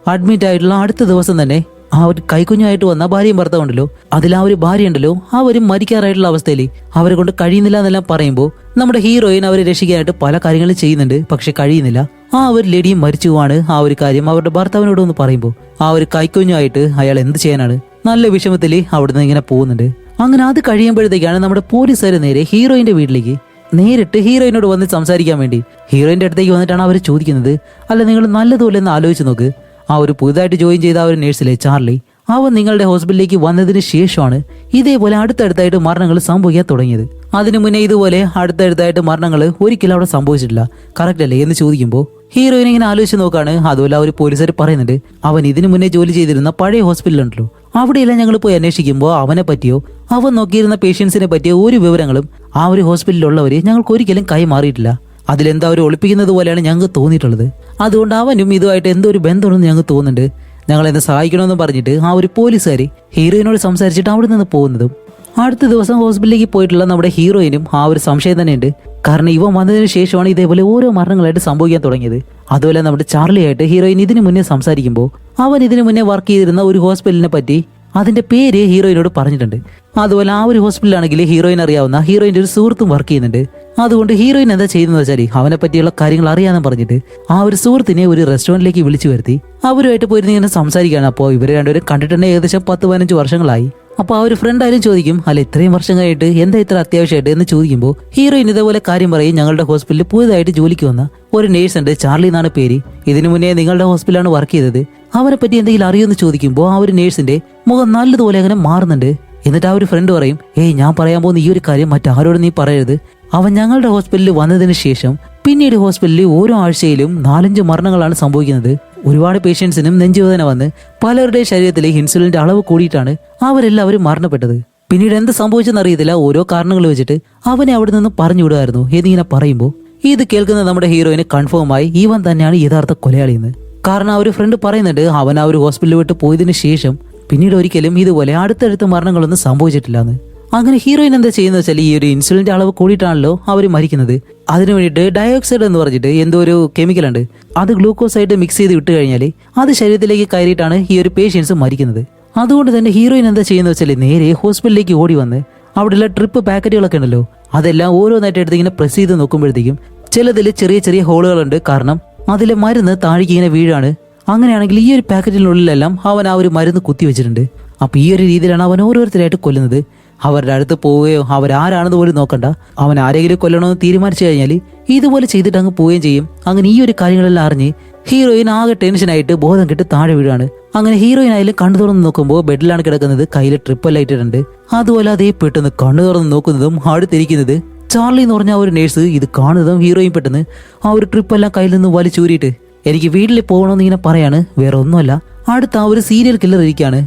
അഡ്മിറ്റ് ആയിട്ടുള്ള അടുത്ത ദിവസം തന്നെ ആ ഒരു കൈക്കുഞ്ഞായിട്ട് വന്ന ഭാര്യയും ഭർത്താവ് ഉണ്ടല്ലോ അതിൽ ആ ഒരു ഭാര്യ ഉണ്ടല്ലോ അവരും മരിക്കാറായിട്ടുള്ള അവസ്ഥയിൽ അവരെ കൊണ്ട് കഴിയുന്നില്ല എന്നെല്ലാം പറയുമ്പോൾ നമ്മുടെ ഹീറോയിൻ അവരെ രക്ഷിക്കാനായിട്ട് പല കാര്യങ്ങളും ചെയ്യുന്നുണ്ട്. പക്ഷെ കഴിയുന്നില്ല. ആ ഒരു ലേഡിയും മരിച്ചു പോവാണ്. ആ ഒരു കാര്യം അവരുടെ ഭർത്താവിനോട് ഒന്ന് പറയുമ്പോൾ ആ ഒരു കൈക്കുഞ്ഞായിട്ട് അയാൾ എന്ത് ചെയ്യാനാണ്? നല്ല വിഷമത്തിൽ അവിടുന്ന് ഇങ്ങനെ പോകുന്നുണ്ട്. അങ്ങനെ അത് കഴിയുമ്പോഴത്തേക്കാണ് നമ്മുടെ പോലീസുകാർ നേരെ ഹീറോയിന്റെ വീട്ടിലേക്ക് നേരിട്ട് ഹീറോയിനോട് വന്ന് സംസാരിക്കാൻ വേണ്ടി. ഹീറോയിന്റെ അടുത്തേക്ക് വന്നിട്ടാണ് അവർ ചോദിക്കുന്നത്. അല്ല നിങ്ങൾ നല്ലതുപോലെ ഒന്ന് ആലോചിച്ച് നോക്ക്. ആ ഒരു പുതുതായിട്ട് ജോയിൻ ചെയ്ത ആ ഒരു നേഴ്സിലെ ചാർലി അവൻ നിങ്ങളുടെ ഹോസ്പിറ്റലിലേക്ക് വന്നതിന് ശേഷമാണ് ഇതേപോലെ അടുത്തടുത്തായിട്ട് മരണങ്ങൾ സംഭവിക്കാൻ തുടങ്ങിയത്. അതിനു മുന്നേ ഇതുപോലെ അടുത്തടുത്തായിട്ട് മരണങ്ങൾ ഒരിക്കലും അവിടെ സംഭവിച്ചിട്ടില്ല. കറക്റ്റ് അല്ലേ? എന്ന് ചോദിക്കുമ്പോൾ ഹീറോയിനെ ഇങ്ങനെ ആലോചിച്ച് നോക്കാണ്. അതുപോലെ ഒരു പോലീസുകാർ പറയുന്നുണ്ട് അവൻ ഇതിനു മുന്നേ ജോലി ചെയ്തിരുന്ന പഴയ ഹോസ്പിറ്റലുണ്ടല്ലോ അവിടെയെല്ലാം ഞങ്ങൾ പോയി അന്വേഷിക്കുമ്പോൾ അവനെ പറ്റിയോ അവൻ നോക്കിയിരുന്ന പേഷ്യൻസിനെ പറ്റിയോ ഒരു വിവരങ്ങളും ആ ഒരു ഹോസ്പിറ്റലിലുള്ളവർ ഞങ്ങൾക്ക് ഒരിക്കലും കൈമാറിയിട്ടില്ല. അതിലെന്താ അവർ ഒളിപ്പിക്കുന്നത് പോലെയാണ് ഞങ്ങൾക്ക് തോന്നിയിട്ടുള്ളത്. അതുകൊണ്ട് അവനും ഇതുമായിട്ട് എന്തോ ഒരു ബന്ധമുണ്ടെന്ന് ഞങ്ങൾക്ക് തോന്നുന്നുണ്ട്. ഞങ്ങളെന്നെ സഹായിക്കണമെന്ന് പറഞ്ഞിട്ട് ആ ഒരു പോലീസുകാർ ഹീറോയിനോട് സംസാരിച്ചിട്ട് അവിടെ നിന്ന് പോകുന്നതും അടുത്ത ദിവസം ഹോസ്പിറ്റലിലേക്ക് പോയിട്ടുള്ള നമ്മുടെ ഹീറോയിനും ആ ഒരു സംശയം തന്നെയുണ്ട്. കാരണം ഇവൻ വന്നതിന് ശേഷമാണ് ഇതേപോലെ ഓരോ മരണങ്ങളായിട്ട് സംഭവിക്കാൻ തുടങ്ങിയത്. അതുപോലെ നമ്മുടെ ചാർലി ആയിട്ട് ഹീറോയിൻ ഇതിനു മുന്നേ സംസാരിക്കുമ്പോൾ അവൻ ഇതിനു മുന്നേ വർക്ക് ചെയ്തിരുന്ന ഒരു ഹോസ്പിറ്റലിനെ പറ്റി അതിന്റെ പേര് ഹീറോയിനോട് പറഞ്ഞിട്ടുണ്ട്. അതുപോലെ ആ ഒരു ഹോസ്പിറ്റലാണെങ്കിൽ ഹീറോയിൻ അറിയാവുന്ന ഹീറോയിന്റെ ഒരു സുഹൃത്തും വർക്ക് ചെയ്യുന്നുണ്ട്. അതുകൊണ്ട് ഹീറോയിൻ എന്താ ചെയ്യുന്നത് വെച്ചാൽ അവനെ പറ്റിയുള്ള കാര്യങ്ങൾ അറിയാമെന്ന് പറഞ്ഞിട്ട് ആ ഒരു സുഹൃത്തിനെ ഒരു റെസ്റ്റോറന്റിലേക്ക് വിളിച്ചു വരുത്തി. അവരുമായിട്ട് പോയിരുന്ന് ഇങ്ങനെ സംസാരിക്കുകയാണ്. അപ്പോൾ ഇവർ രണ്ടുപേരും കണ്ടിട്ടുണ്ട് ഏകദേശം പത്ത് പതിനഞ്ച് വർഷങ്ങളായി. അപ്പോൾ ആ ഒരു ഫ്രണ്ട് ആയാലും ചോദിക്കും അല്ല ഇത്രയും വർഷം കഴിഞ്ഞിട്ട് എന്താ ഇത്ര അത്യാവശ്യമായിട്ട്? എന്ന് ചോദിക്കുമ്പോൾ ഹീറോയിൻ ഇതേപോലെ കാര്യം പറയും ഞങ്ങളുടെ ഹോസ്പിറ്റലിൽ പുതുതായിട്ട് ജോലിക്ക് വന്ന ഒരു നേഴ്സ് ഉണ്ട് ചാർലി എന്നാണ് പേര്. ഇതിനു മുന്നേ നിങ്ങളുടെ ഹോസ്പിറ്റലാണ് വർക്ക് ചെയ്തത്. അവനെ പറ്റി എന്തെങ്കിലും അറിയുമെന്ന് ചോദിക്കുമ്പോൾ ആ ഒരു നേഴ്സിന്റെ മുഖം നല്ലതുപോലെ അങ്ങനെ മാറുന്നുണ്ട്. എന്നിട്ട് ആ ഒരു ഫ്രണ്ട് പറയും ഏയ് ഞാൻ പറയാൻ പോകുന്ന ഈ ഒരു കാര്യം മറ്റാരോടും നീ പറയരുത്. അവൻ ഞങ്ങളുടെ ഹോസ്പിറ്റലിൽ വന്നതിന് ശേഷം പിന്നീട് ഹോസ്പിറ്റലിൽ ഓരോ ആഴ്ചയിലും നാലഞ്ച് മരണങ്ങളാണ് സംഭവിക്കുന്നത്. ഒരുപാട് പേഷ്യൻസിനും നെഞ്ചുവേദന വന്ന് പലരുടെ ശരീരത്തിലെ ഇൻസുലിന്റെ അളവ് കൂടിയിട്ടാണ് അവരെല്ലാവരും മരണപ്പെട്ടത്. പിന്നീട് എന്ത് സംഭവിച്ചെന്ന് അറിയത്തില്ല. ഓരോ കാരണങ്ങൾ വെച്ചിട്ട് അവനെ അവിടെ നിന്ന് പറഞ്ഞു വിടുമായിരുന്നു. എന്നിങ്ങനെ പറയുമ്പോൾ ഇത് കേൾക്കുന്ന നമ്മുടെ ഹീറോയിന് ആയി ഇവൻ തന്നെയാണ് യഥാർത്ഥ കൊലയാളിയെന്ന്. കാരണം ആ ഒരു ഫ്രണ്ട് പറയുന്നുണ്ട് അവൻ ആ ഒരു ഹോസ്പിറ്റലിൽ വിട്ട് പോയതിന് ശേഷം പിന്നീട് ഒരിക്കലും ഇതുപോലെ അടുത്തടുത്ത മരണങ്ങളൊന്നും സംഭവിച്ചിട്ടില്ലെന്ന്. അങ്ങനെ ഹീറോയിൻ എന്താ ചെയ്യുന്നത് വെച്ചാൽ ഈ ഒരു ഇൻസുലിന്റെ അളവ് കൂടിയിട്ടാണല്ലോ അവർ മരിക്കുന്നത്. അതിനു വേണ്ടിയിട്ട് ഡയോക്സൈഡ് എന്ന് പറഞ്ഞിട്ട് എന്തോ ഒരു കെമിക്കൽ ഉണ്ട്. അത് ഗ്ലൂക്കോസ് ആയിട്ട് മിക്സ് ചെയ്ത് വിട്ട് കഴിഞ്ഞാൽ അത് ശരീരത്തിലേക്ക് കയറിയിട്ടാണ് ഈ ഒരു പേഷ്യൻസ് മരിക്കുന്നത്. അതുകൊണ്ട് തന്നെ ഹീറോയിൻ എന്താ ചെയ്യുന്നത് വെച്ചാൽ നേരെ ഹോസ്പിറ്റലിലേക്ക് ഓടി വന്ന് അവിടെയുള്ള ട്രിപ്പ് പാക്കറ്റുകളൊക്കെ ഉണ്ടല്ലോ അതെല്ലാം ഓരോന്നായിട്ട് എടുത്തിങ്ങനെ പ്രസ് ചെയ്ത് നോക്കുമ്പോഴത്തേക്കും ചിലതിൽ ചെറിയ ചെറിയ ഹോളുകളുണ്ട് കാരണം അതിലെ മരുന്ന് താഴേക്ക് ഇങ്ങനെ വീഴാണ്. അങ്ങനെയാണെങ്കിൽ ഈ ഒരു പാക്കറ്റിനുള്ളിലെല്ലാം അവൻ ആ ഒരു മരുന്ന് കുത്തി വെച്ചിട്ടുണ്ട്. അപ്പൊ ഈ ഒരു രീതിയിലാണ് അവൻ ഓരോരുത്തരായിട്ട് കൊല്ലുന്നത്. അവരുടെ അടുത്ത് പോവുകയോ അവരാരാണെന്ന് പോലും നോക്കണ്ട. അവൻ ആരെങ്കിലും കൊല്ലണമെന്ന് തീരുമാനിച്ചു കഴിഞ്ഞാൽ ഇതുപോലെ ചെയ്തിട്ട് അങ്ങ് പോവുകയും ചെയ്യും. അങ്ങനെ ഈ ഒരു കാര്യങ്ങളെല്ലാം അറിഞ്ഞ് ഹീറോയിൻ ആകെ ടെൻഷനായിട്ട് ബോധം കെട്ട് താഴെ വീഴാണ്. അങ്ങനെ ഹീറോയിൻ ആയാലും കണ്ണു തുറന്ന് നോക്കുമ്പോൾ ബെഡിലാണ് കിടക്കുന്നത്. കയ്യിൽ ട്രിപ്പ് ലൈറ്റിട്ടുണ്ട് അതുപോലെ അതേ പെട്ടെന്ന് കണ്ണു തുറന്ന് നോക്കുന്നതും അടുത്തിരിക്കുന്നത് ചാർലി എന്ന് പറഞ്ഞ ഒരു നേഴ്സ് ഇത് കാണുന്നതും ഹീറോയും പെട്ടെന്ന് ആ ഒരു ട്രിപ്പ് എല്ലാം കയ്യിൽ നിന്ന് വലിച്ചൂരിയിട്ട് എനിക്ക് വീട്ടിൽ പോകണമെന്ന് ഇങ്ങനെ പറയാണ്. വേറെ ഒന്നുമല്ല. അടുത്ത ആ ഒരു സീരിയൽ കില്ലർ ഇരിക്കുകയാണ്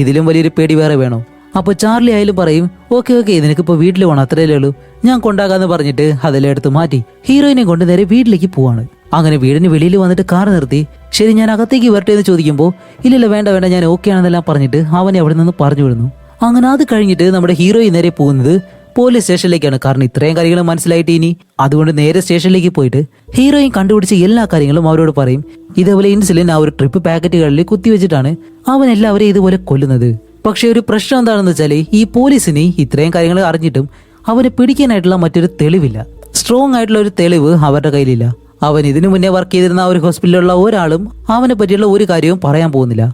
ഇതിലും വലിയൊരു പേടി വേറെ വേണോ. അപ്പോൾ ചാർലി ആയാലും പറയും ഓക്കെ ഓക്കെ നിനക്കിപ്പോൾ വീട്ടിൽ പോകണം. അത്രയല്ലേ ഉള്ളൂ. ഞാൻ കൊണ്ടാകാന്ന് പറഞ്ഞിട്ട് അതെല്ലാം എടുത്ത് മാറ്റി ഹീറോയിനെ കൊണ്ട് നേരെ വീട്ടിലേക്ക് പോവാണ്. അങ്ങനെ വീടിന് വെളിയിൽ വന്നിട്ട് കാർ നിർത്തി. ശരി ഞാൻ അകത്തേക്ക് വരട്ടെ എന്ന് ചോദിക്കുമ്പോൾ ഇല്ലല്ല വേണ്ട വേണ്ട ഞാൻ ഓക്കെ ആണെന്നെല്ലാം പറഞ്ഞിട്ട് അവനെ അവിടെ നിന്ന് പറഞ്ഞു വിടുന്നു. അങ്ങനെ അത് കഴിഞ്ഞിട്ട് നമ്മുടെ ഹീറോയിൻ നേരെ പോകുന്നത് പോലീസ് സ്റ്റേഷനിലേക്കാണ് കാരണം ഇത്രയും കാര്യങ്ങൾ മനസ്സിലായിട്ട് ഇനി. അതുകൊണ്ട് നേരെ സ്റ്റേഷനിലേക്ക് പോയിട്ട് ഹീറോയിൻ കണ്ടുപിടിച്ച എല്ലാ കാര്യങ്ങളും അവരോട് പറയും. ഇതേപോലെ ഇൻസുലിൻ ആ ഒരു ട്രിപ്പ് പാക്കറ്റുകളിൽ കുത്തിവെച്ചിട്ടാണ് അവൻ എല്ലാവരെയും ഇതുപോലെ കൊല്ലുന്നത്. പക്ഷെ ഒരു പ്രശ്നം എന്താണെന്ന് വെച്ചാൽ ഈ പോലീസിന് ഇത്രയും കാര്യങ്ങൾ അറിഞ്ഞിട്ടും അവനെ പിടിക്കാനായിട്ടുള്ള മറ്റൊരു തെളിവില്ല. സ്ട്രോങ് ആയിട്ടുള്ള ഒരു തെളിവ് അവരുടെ കയ്യിലില്ല. അവൻ ഇതിനു മുന്നേ വർക്ക് ചെയ്തിരുന്ന ആ ഒരു ഹോസ്പിറ്റലിലുള്ള ഒരാളും അവനെ പറ്റിയുള്ള ഒരു കാര്യവും പറയാൻ പോകുന്നില്ല.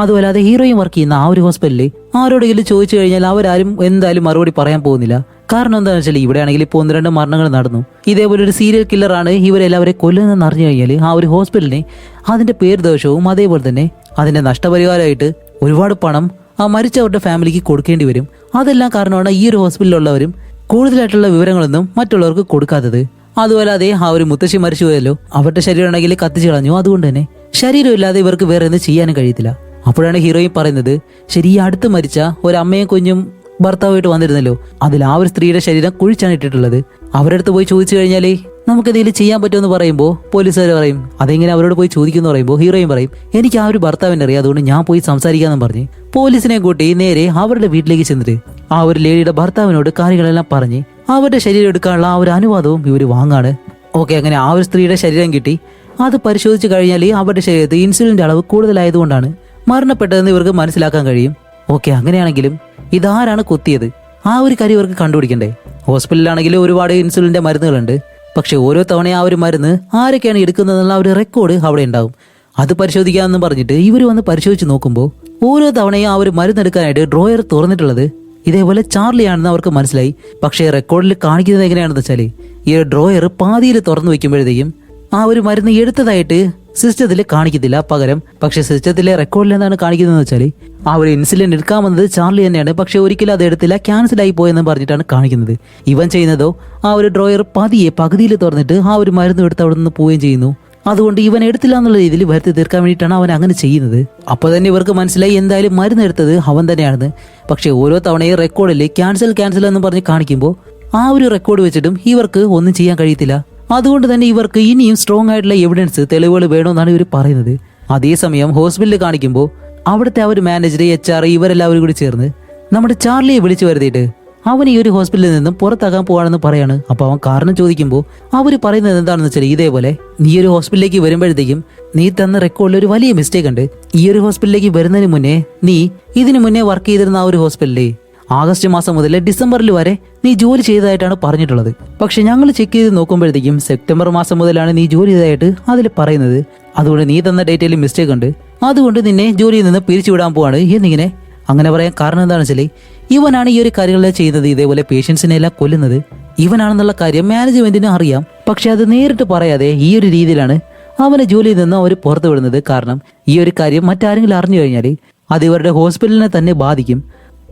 അതുമല്ലാതെ ഹീറോയും വർക്ക് ചെയ്യുന്ന ആ ഒരു ഹോസ്പിറ്റലിൽ ആരോടെങ്കിലും ചോദിച്ചു കഴിഞ്ഞാൽ അവരാരും എന്തായാലും മറുപടി പറയാൻ പോകുന്നില്ല. കാരണം എന്താണെന്ന് വെച്ചാൽ ഇവിടെ ആണെങ്കിൽ ഇപ്പോൾ ഒന്ന് രണ്ട് മരണങ്ങൾ നടന്നു. ഇതേപോലെ ഒരു സീരിയൽ കില്ലറാണ് ഇവരെല്ലാവരെയും കൊല്ലുന്നതെന്ന് അറിഞ്ഞു കഴിഞ്ഞാൽ ആ ഒരു ഹോസ്പിറ്റലിനെ അതിന്റെ പേര് ദോഷവും അതേപോലെ തന്നെ അതിന്റെ നഷ്ടപരിഹാരമായിട്ട് ഒരുപാട് പണം ആ മരിച്ചവരുടെ ഫാമിലിക്ക് കൊടുക്കേണ്ടി വരും. അതെല്ലാം കാരണമാണ് ഈ ഒരു ഹോസ്പിറ്റലിലുള്ളവരും കൂടുതലായിട്ടുള്ള വിവരങ്ങളൊന്നും മറ്റുള്ളവർക്ക് കൊടുക്കാത്തത്. അതുപോലെ അതേ ആ ഒരു മുത്തശ്ശി മരിച്ചു പോയല്ലോ. അവരുടെ ശരീരം ആണെങ്കിൽ കത്തിച്ചു കളഞ്ഞു. അതുകൊണ്ട് തന്നെ ശരീരമില്ലാതെ ഇവർക്ക് വേറെ ഒന്നും ചെയ്യാനും കഴിയത്തില്ല. അപ്പോഴാണ് ഹീറോയിൻ പറയുന്നത് ശരി ഈ അടുത്ത് മരിച്ച ഒരമ്മയും കുഞ്ഞും ഭർത്താവായിട്ട് വന്നിരുന്നല്ലോ. അതിൽ ആ ഒരു സ്ത്രീയുടെ ശരീരം കുഴിച്ചാണ് ഇട്ടിട്ടുള്ളത്. അവരുടെ അടുത്ത് പോയി ചോദിച്ചു കഴിഞ്ഞാലേ നമുക്ക് എന്തെങ്കിലും ചെയ്യാൻ പറ്റുമെന്ന് പറയുമ്പോൾ പോലീസുകാർ പറയും അതെങ്ങനെ അവരോട് പോയി ചോദിക്കുമെന്ന് പറയുമ്പോൾ ഹീറോയും പറയും എനിക്ക് ആ ഒരു ഭർത്താവിനെ അറിയാം അതുകൊണ്ട് ഞാൻ പോയി സംസാരിക്കാമെന്ന് പറഞ്ഞ് പോലീസിനെ കൂട്ടി നേരെ അവരുടെ വീട്ടിലേക്ക് ചെന്നിട്ട് ആ ഒരു ലേഡിയുടെ ഭർത്താവിനോട് കാര്യങ്ങളെല്ലാം പറഞ്ഞ് അവരുടെ ശരീരം എടുക്കാനുള്ള ആ ഒരു അനുവാദവും ഇവർ വാങ്ങാണ്. ഓക്കെ അങ്ങനെ ആ ഒരു സ്ത്രീയുടെ ശരീരം കിട്ടി. അത് പരിശോധിച്ച് കഴിഞ്ഞാൽ അവരുടെ ശരീരത്തിൽ ഇൻസുലിന്റെ അളവ് കൂടുതലായതുകൊണ്ടാണ് മരണപ്പെട്ടതെന്ന് ഇവർക്ക് മനസ്സിലാക്കാൻ കഴിയും. ഓക്കെ അങ്ങനെയാണെങ്കിലും ഇതാരാണ് കുത്തിയത്? ആ ഒരു കാര്യം ഇവർക്ക് കണ്ടുപിടിക്കണ്ടേ? ഹോസ്പിറ്റലിലാണെങ്കിലും ഒരുപാട് ഇൻസുലിന്റെ മരുന്നുകളുണ്ട്. പക്ഷേ ഓരോ തവണ ആ ഒരു മരുന്ന് ആരൊക്കെയാണ് എടുക്കുന്നതെന്നുള്ള ഒരു റെക്കോർഡ് അവിടെ ഉണ്ടാവും. അത് പരിശോധിക്കാമെന്ന് പറഞ്ഞിട്ട് ഇവർ വന്ന് പരിശോധിച്ച് നോക്കുമ്പോൾ ഓരോ തവണയും ആ ഒരു മരുന്ന് എടുക്കാനായിട്ട് ഡ്രോയർ തുറന്നിട്ടുള്ളത് ഇതേപോലെ ചാർലിയാണെന്ന് അവർക്ക് മനസ്സിലായി. പക്ഷേ റെക്കോർഡിൽ കാണിക്കുന്നത് എങ്ങനെയാണെന്ന് വെച്ചാൽ ഈ ഡ്രോയർ പാതിയിൽ തുറന്നു വെക്കുമ്പോഴത്തേക്കും ആ ഒരു മരുന്ന് എടുത്തതായിട്ട് സിസ്റ്റത്തിൽ കാണിക്കത്തില്ല പകരം. പക്ഷെ സിസ്റ്റത്തിലെ റെക്കോർഡിൽ എന്താണ് കാണിക്കുന്നതെന്ന് വെച്ചാൽ ആ ഒരു ഇൻസുലിൻ എടുക്കാമെന്നത് ചാർലി തന്നെയാണ്. പക്ഷെ ഒരിക്കലും അത് എടുത്തില്ല ക്യാൻസൽ ആയി പോയെന്ന് പറഞ്ഞിട്ടാണ് കാണിക്കുന്നത്. ഇവൻ ചെയ്യുന്നതോ ആ ഒരു ഡ്രോയർ പതിയെ പകുതിയിൽ തുറന്നിട്ട് ആ ഒരു മരുന്ന് എടുത്ത് അവിടെ നിന്ന് പോവുകയും ചെയ്യുന്നു. അതുകൊണ്ട് ഇവൻ എടുത്തില്ല എന്നുള്ള രീതിയിൽ വരുത്തി തീർക്കാൻ വേണ്ടിയിട്ടാണ് അവൻ അങ്ങനെ ചെയ്യുന്നത്. അപ്പോൾ തന്നെ ഇവർക്ക് മനസ്സിലായി എന്തായാലും മരുന്ന് എടുത്തത് അവൻ തന്നെയാണെന്ന്. പക്ഷേ ഓരോ തവണയും റെക്കോർഡിൽ ക്യാൻസൽ ക്യാൻസൽ എന്ന് പറഞ്ഞ് കാണിക്കുമ്പോൾ ആ ഒരു റെക്കോർഡ് വെച്ചിട്ടും ഇവർക്ക് ഒന്നും ചെയ്യാൻ കഴിയത്തില്ല. അതുകൊണ്ട് തന്നെ ഇവർക്ക് ഇനിയും സ്ട്രോങ് ആയിട്ടുള്ള എവിഡൻസ് തെളിവുകൾ വേണമെന്നാണ് ഇവർ പറയുന്നത്. അതേസമയം ഹോസ്പിറ്റലിൽ കാണിക്കുമ്പോൾ അവിടുത്തെ ആ ഒരു മാനേജർ എച്ച് ആർ ഇവരെല്ലാവരും കൂടി ചേർന്ന് നമ്മുടെ ചാർലിയെ വിളിച്ചു വരുത്തിയിട്ട് അവൻ ഈ ഒരു ഹോസ്പിറ്റലിൽ നിന്നും പുറത്താകാൻ പോവാണെന്ന് പറയാണ്. അപ്പോൾ അവൻ കാരണം ചോദിക്കുമ്പോൾ അവർ പറയുന്നത് എന്താണെന്ന് വെച്ചാൽ ഇതേപോലെ നീ ഒരു ഹോസ്പിറ്റലിലേക്ക് വരുമ്പോഴത്തേക്കും നീ തന്ന റെക്കോർഡിൽ ഒരു വലിയ മിസ്റ്റേക്ക് ഉണ്ട്. ഈ ഒരു ഹോസ്പിറ്റലിലേക്ക് വരുന്നതിന് മുന്നേ നീ ഇതിനു മുന്നേ വർക്ക് ചെയ്തിരുന്ന ആ ഒരു ഹോസ്പിറ്റലിൽ ആഗസ്റ്റ് മാസം മുതൽ ഡിസംബറിൽ വരെ നീ ജോലി ചെയ്തതായിട്ടാണ് പറഞ്ഞിട്ടുള്ളത്. പക്ഷെ ഞങ്ങൾ ചെക്ക് ചെയ്ത് നോക്കുമ്പോഴത്തേക്കും സെപ്റ്റംബർ മാസം മുതലാണ് നീ ജോലി ചെയ്തതായിട്ട് അതിൽ പറയുന്നത്. അതുകൊണ്ട് നീ തന്ന ഡേറ്റയിൽ മിസ്റ്റേക്ക് ഉണ്ട്. അതുകൊണ്ട് നിന്നെ ജോലിയിൽ നിന്ന് പിരിച്ചുവിടാൻ പോവാണ് എന്നിങ്ങനെ അങ്ങനെ പറയാൻ കാരണം എന്താണെന്ന് വെച്ചാൽ ഇവനാണ് ഈ ഒരു കാര്യങ്ങളെ ചെയ്യുന്നത് ഇതേപോലെ പേഷ്യൻസിനെ എല്ലാം കൊല്ലുന്നത്. ഇവനാണെന്നുള്ള കാര്യം മാനേജ്മെന്റിനും അറിയാം. പക്ഷെ അത് നേരിട്ട് പറയാതെ ഈ ഒരു രീതിയിലാണ് അവനെ ജോലിയിൽ നിന്ന് അവർ പുറത്തു വിടുന്നത് കാരണം ഈ ഒരു കാര്യം മറ്റാരെങ്കിലും അറിഞ്ഞു കഴിഞ്ഞാൽ അത് ഇവരുടെ ഹോസ്പിറ്റലിനെ തന്നെ ബാധിക്കും.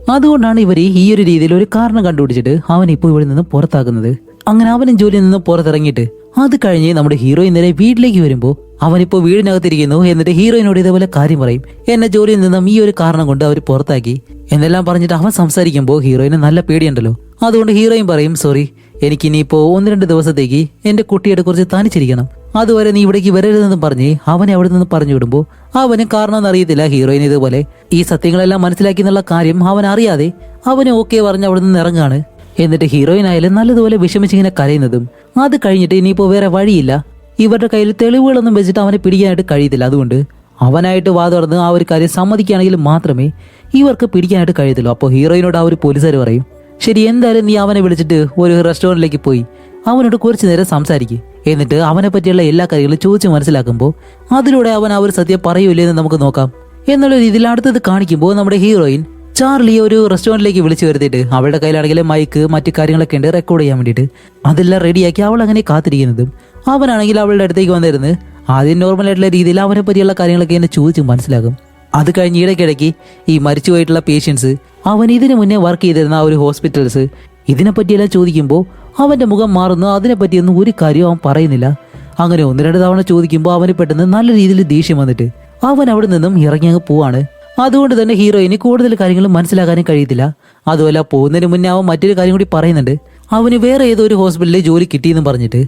അതുകൊണ്ടാണ് ഇവർ ഈ ഒരു രീതിയിൽ ഒരു കാരണം കണ്ടുപിടിച്ചിട്ട് അവൻ ഇപ്പോൾ ഇവിടെ നിന്ന് പുറത്താക്കുന്നത് അങ്ങനെ അവനും ജോലിയിൽ നിന്ന് പുറത്തിറങ്ങിയിട്ട് അത് കഴിഞ്ഞ് നമ്മുടെ ഹീറോയിൻ ഇന്നലെ വീട്ടിലേക്ക് വരുമ്പോൾ അവനിപ്പോൾ വീടിനകത്തിരിക്കുന്നു എന്നിട്ട് ഹീറോയിനോട് ഇതേപോലെ കാര്യം പറയും. എന്നെ ജോലിയിൽ നിന്നും ഈ ഒരു കാരണം കൊണ്ട് അവർ പുറത്താക്കി. എന്നെല്ലാം പറഞ്ഞിട്ട് അവൻ സംസാരിക്കുമ്പോൾ ഹീറോയിന് നല്ല പേടിയുണ്ടല്ലോ. അതുകൊണ്ട് ഹീറോയിൻ പറയും സോറി എനിക്കിനിയിപ്പോൾ ഒന്ന് രണ്ട് ദിവസത്തേക്ക് എന്റെ കുട്ടിയുടെ കുറിച്ച് തനിച്ചിരിക്കണം. അതുവരെ നീ ഇവിടേക്ക് വരരുതെന്ന് പറഞ്ഞ് അവനെ അവിടെ നിന്ന് പറഞ്ഞു വിടുമ്പോൾ അവന് കാരണം അറിയത്തില്ല ഹീറോയിൻ ഇതുപോലെ. ഈ സത്യങ്ങളെല്ലാം മനസ്സിലാക്കി എന്നുള്ള കാര്യം അവൻ അറിയാതെ അവന് ഓക്കെ പറഞ്ഞ് അവിടെ നിന്ന് ഇറങ്ങാണ്. എന്നിട്ട് ഹീറോയിൻ ആയാലും നല്ലതുപോലെ വിഷമിച്ചിങ്ങനെ കരയുന്നതും അത് കഴിഞ്ഞിട്ട് ഇനിയിപ്പോൾ വേറെ വഴിയില്ല. ഇവരുടെ കയ്യിൽ തെളിവുകളൊന്നും വെച്ചിട്ട് അവനെ പിടിക്കാനായിട്ട് കഴിയത്തില്ല. അതുകൊണ്ട് അവനായിട്ട് വാതുടർന്ന് ആ ഒരു കാര്യം സമ്മതിക്കുകയാണെങ്കിൽ മാത്രമേ ഇവർക്ക് പിടിക്കാനായിട്ട് കഴിയത്തുള്ളൂ. അപ്പോൾ ഹീറോയിനോട് ആ ഒരു പോലീസുകാർ പറയും ശരി എന്തായാലും നീ അവനെ വിളിച്ചിട്ട് ഒരു റെസ്റ്റോറന്റിലേക്ക് പോയി. അവനോട് കുറച്ചു നേരം സംസാരിക്കും. എന്നിട്ട് അവനെ പറ്റിയുള്ള എല്ലാ കാര്യങ്ങളും ചോദിച്ച് മനസ്സിലാക്കുമ്പോൾ അതിലൂടെ അവൻ ആ ഒരു സത്യം പറയൂലേ എന്ന് നമുക്ക് നോക്കാം. എന്നുള്ള രീതിയിൽ അടുത്തത് കാണിക്കുമ്പോൾ നമ്മുടെ ഹീറോയിൻ ചാർലിയെ ഒരു റെസ്റ്റോറന്റിലേക്ക് വിളിച്ചു വരുത്തിയിട്ട് അവളുടെ കയ്യിലാണെങ്കിൽ മൈക്ക് മറ്റു കാര്യങ്ങളൊക്കെ ഉണ്ട് റെക്കോർഡ് ചെയ്യാൻ വേണ്ടിയിട്ട്. അതെല്ലാം റെഡിയാക്കി അവൾ അങ്ങനെ കാത്തിരിക്കുന്നതും അവനാണെങ്കിൽ അവളുടെ അടുത്തേക്ക് വന്നിരുന്ന് ആദ്യം നോർമൽ ആയിട്ടുള്ള രീതിയിൽ അവനെ പറ്റിയുള്ള കാര്യങ്ങളൊക്കെ എന്നെ ചോദിച്ച് മനസ്സിലാകും അത് കഴിഞ്ഞ് ഇടയ്ക്കിടയ്ക്ക് ഈ മരിച്ചുപോയിട്ടുള്ള പേഷ്യൻസ് അവൻ ഇതിനു മുന്നേ വർക്ക് ചെയ്തിരുന്ന ആ ഒരു ഹോസ്പിറ്റൽസ് ഇതിനെപ്പറ്റിയെല്ലാം ചോദിക്കുമ്പോൾ അവന്റെ മുഖം മാറുന്നു അതിനെപ്പറ്റിയൊന്നും ഒരു കാര്യവും അവൻ പറയുന്നില്ല. അങ്ങനെ ഒന്ന് രണ്ട് തവണ ചോദിക്കുമ്പോൾ അവന് പെട്ടെന്ന് നല്ല രീതിയിൽ ദേഷ്യം വന്നിട്ട് അവൻ അവിടെ നിന്നും ഇറങ്ങി അങ്ങ് പോവാണ്. അതുകൊണ്ട് തന്നെ ഹീറോയിന് കൂടുതൽ കാര്യങ്ങൾ മനസ്സിലാക്കാനും കഴിയത്തില്ല. അതുപോലെ പോകുന്നതിന് മുന്നേ അവൻ മറ്റൊരു കാര്യം കൂടി പറയുന്നുണ്ട്. അവന് വേറെ ഏതോ ഒരു ഹോസ്പിറ്റലിൽ ജോലി കിട്ടിയെന്ന് പറഞ്ഞിട്ട്.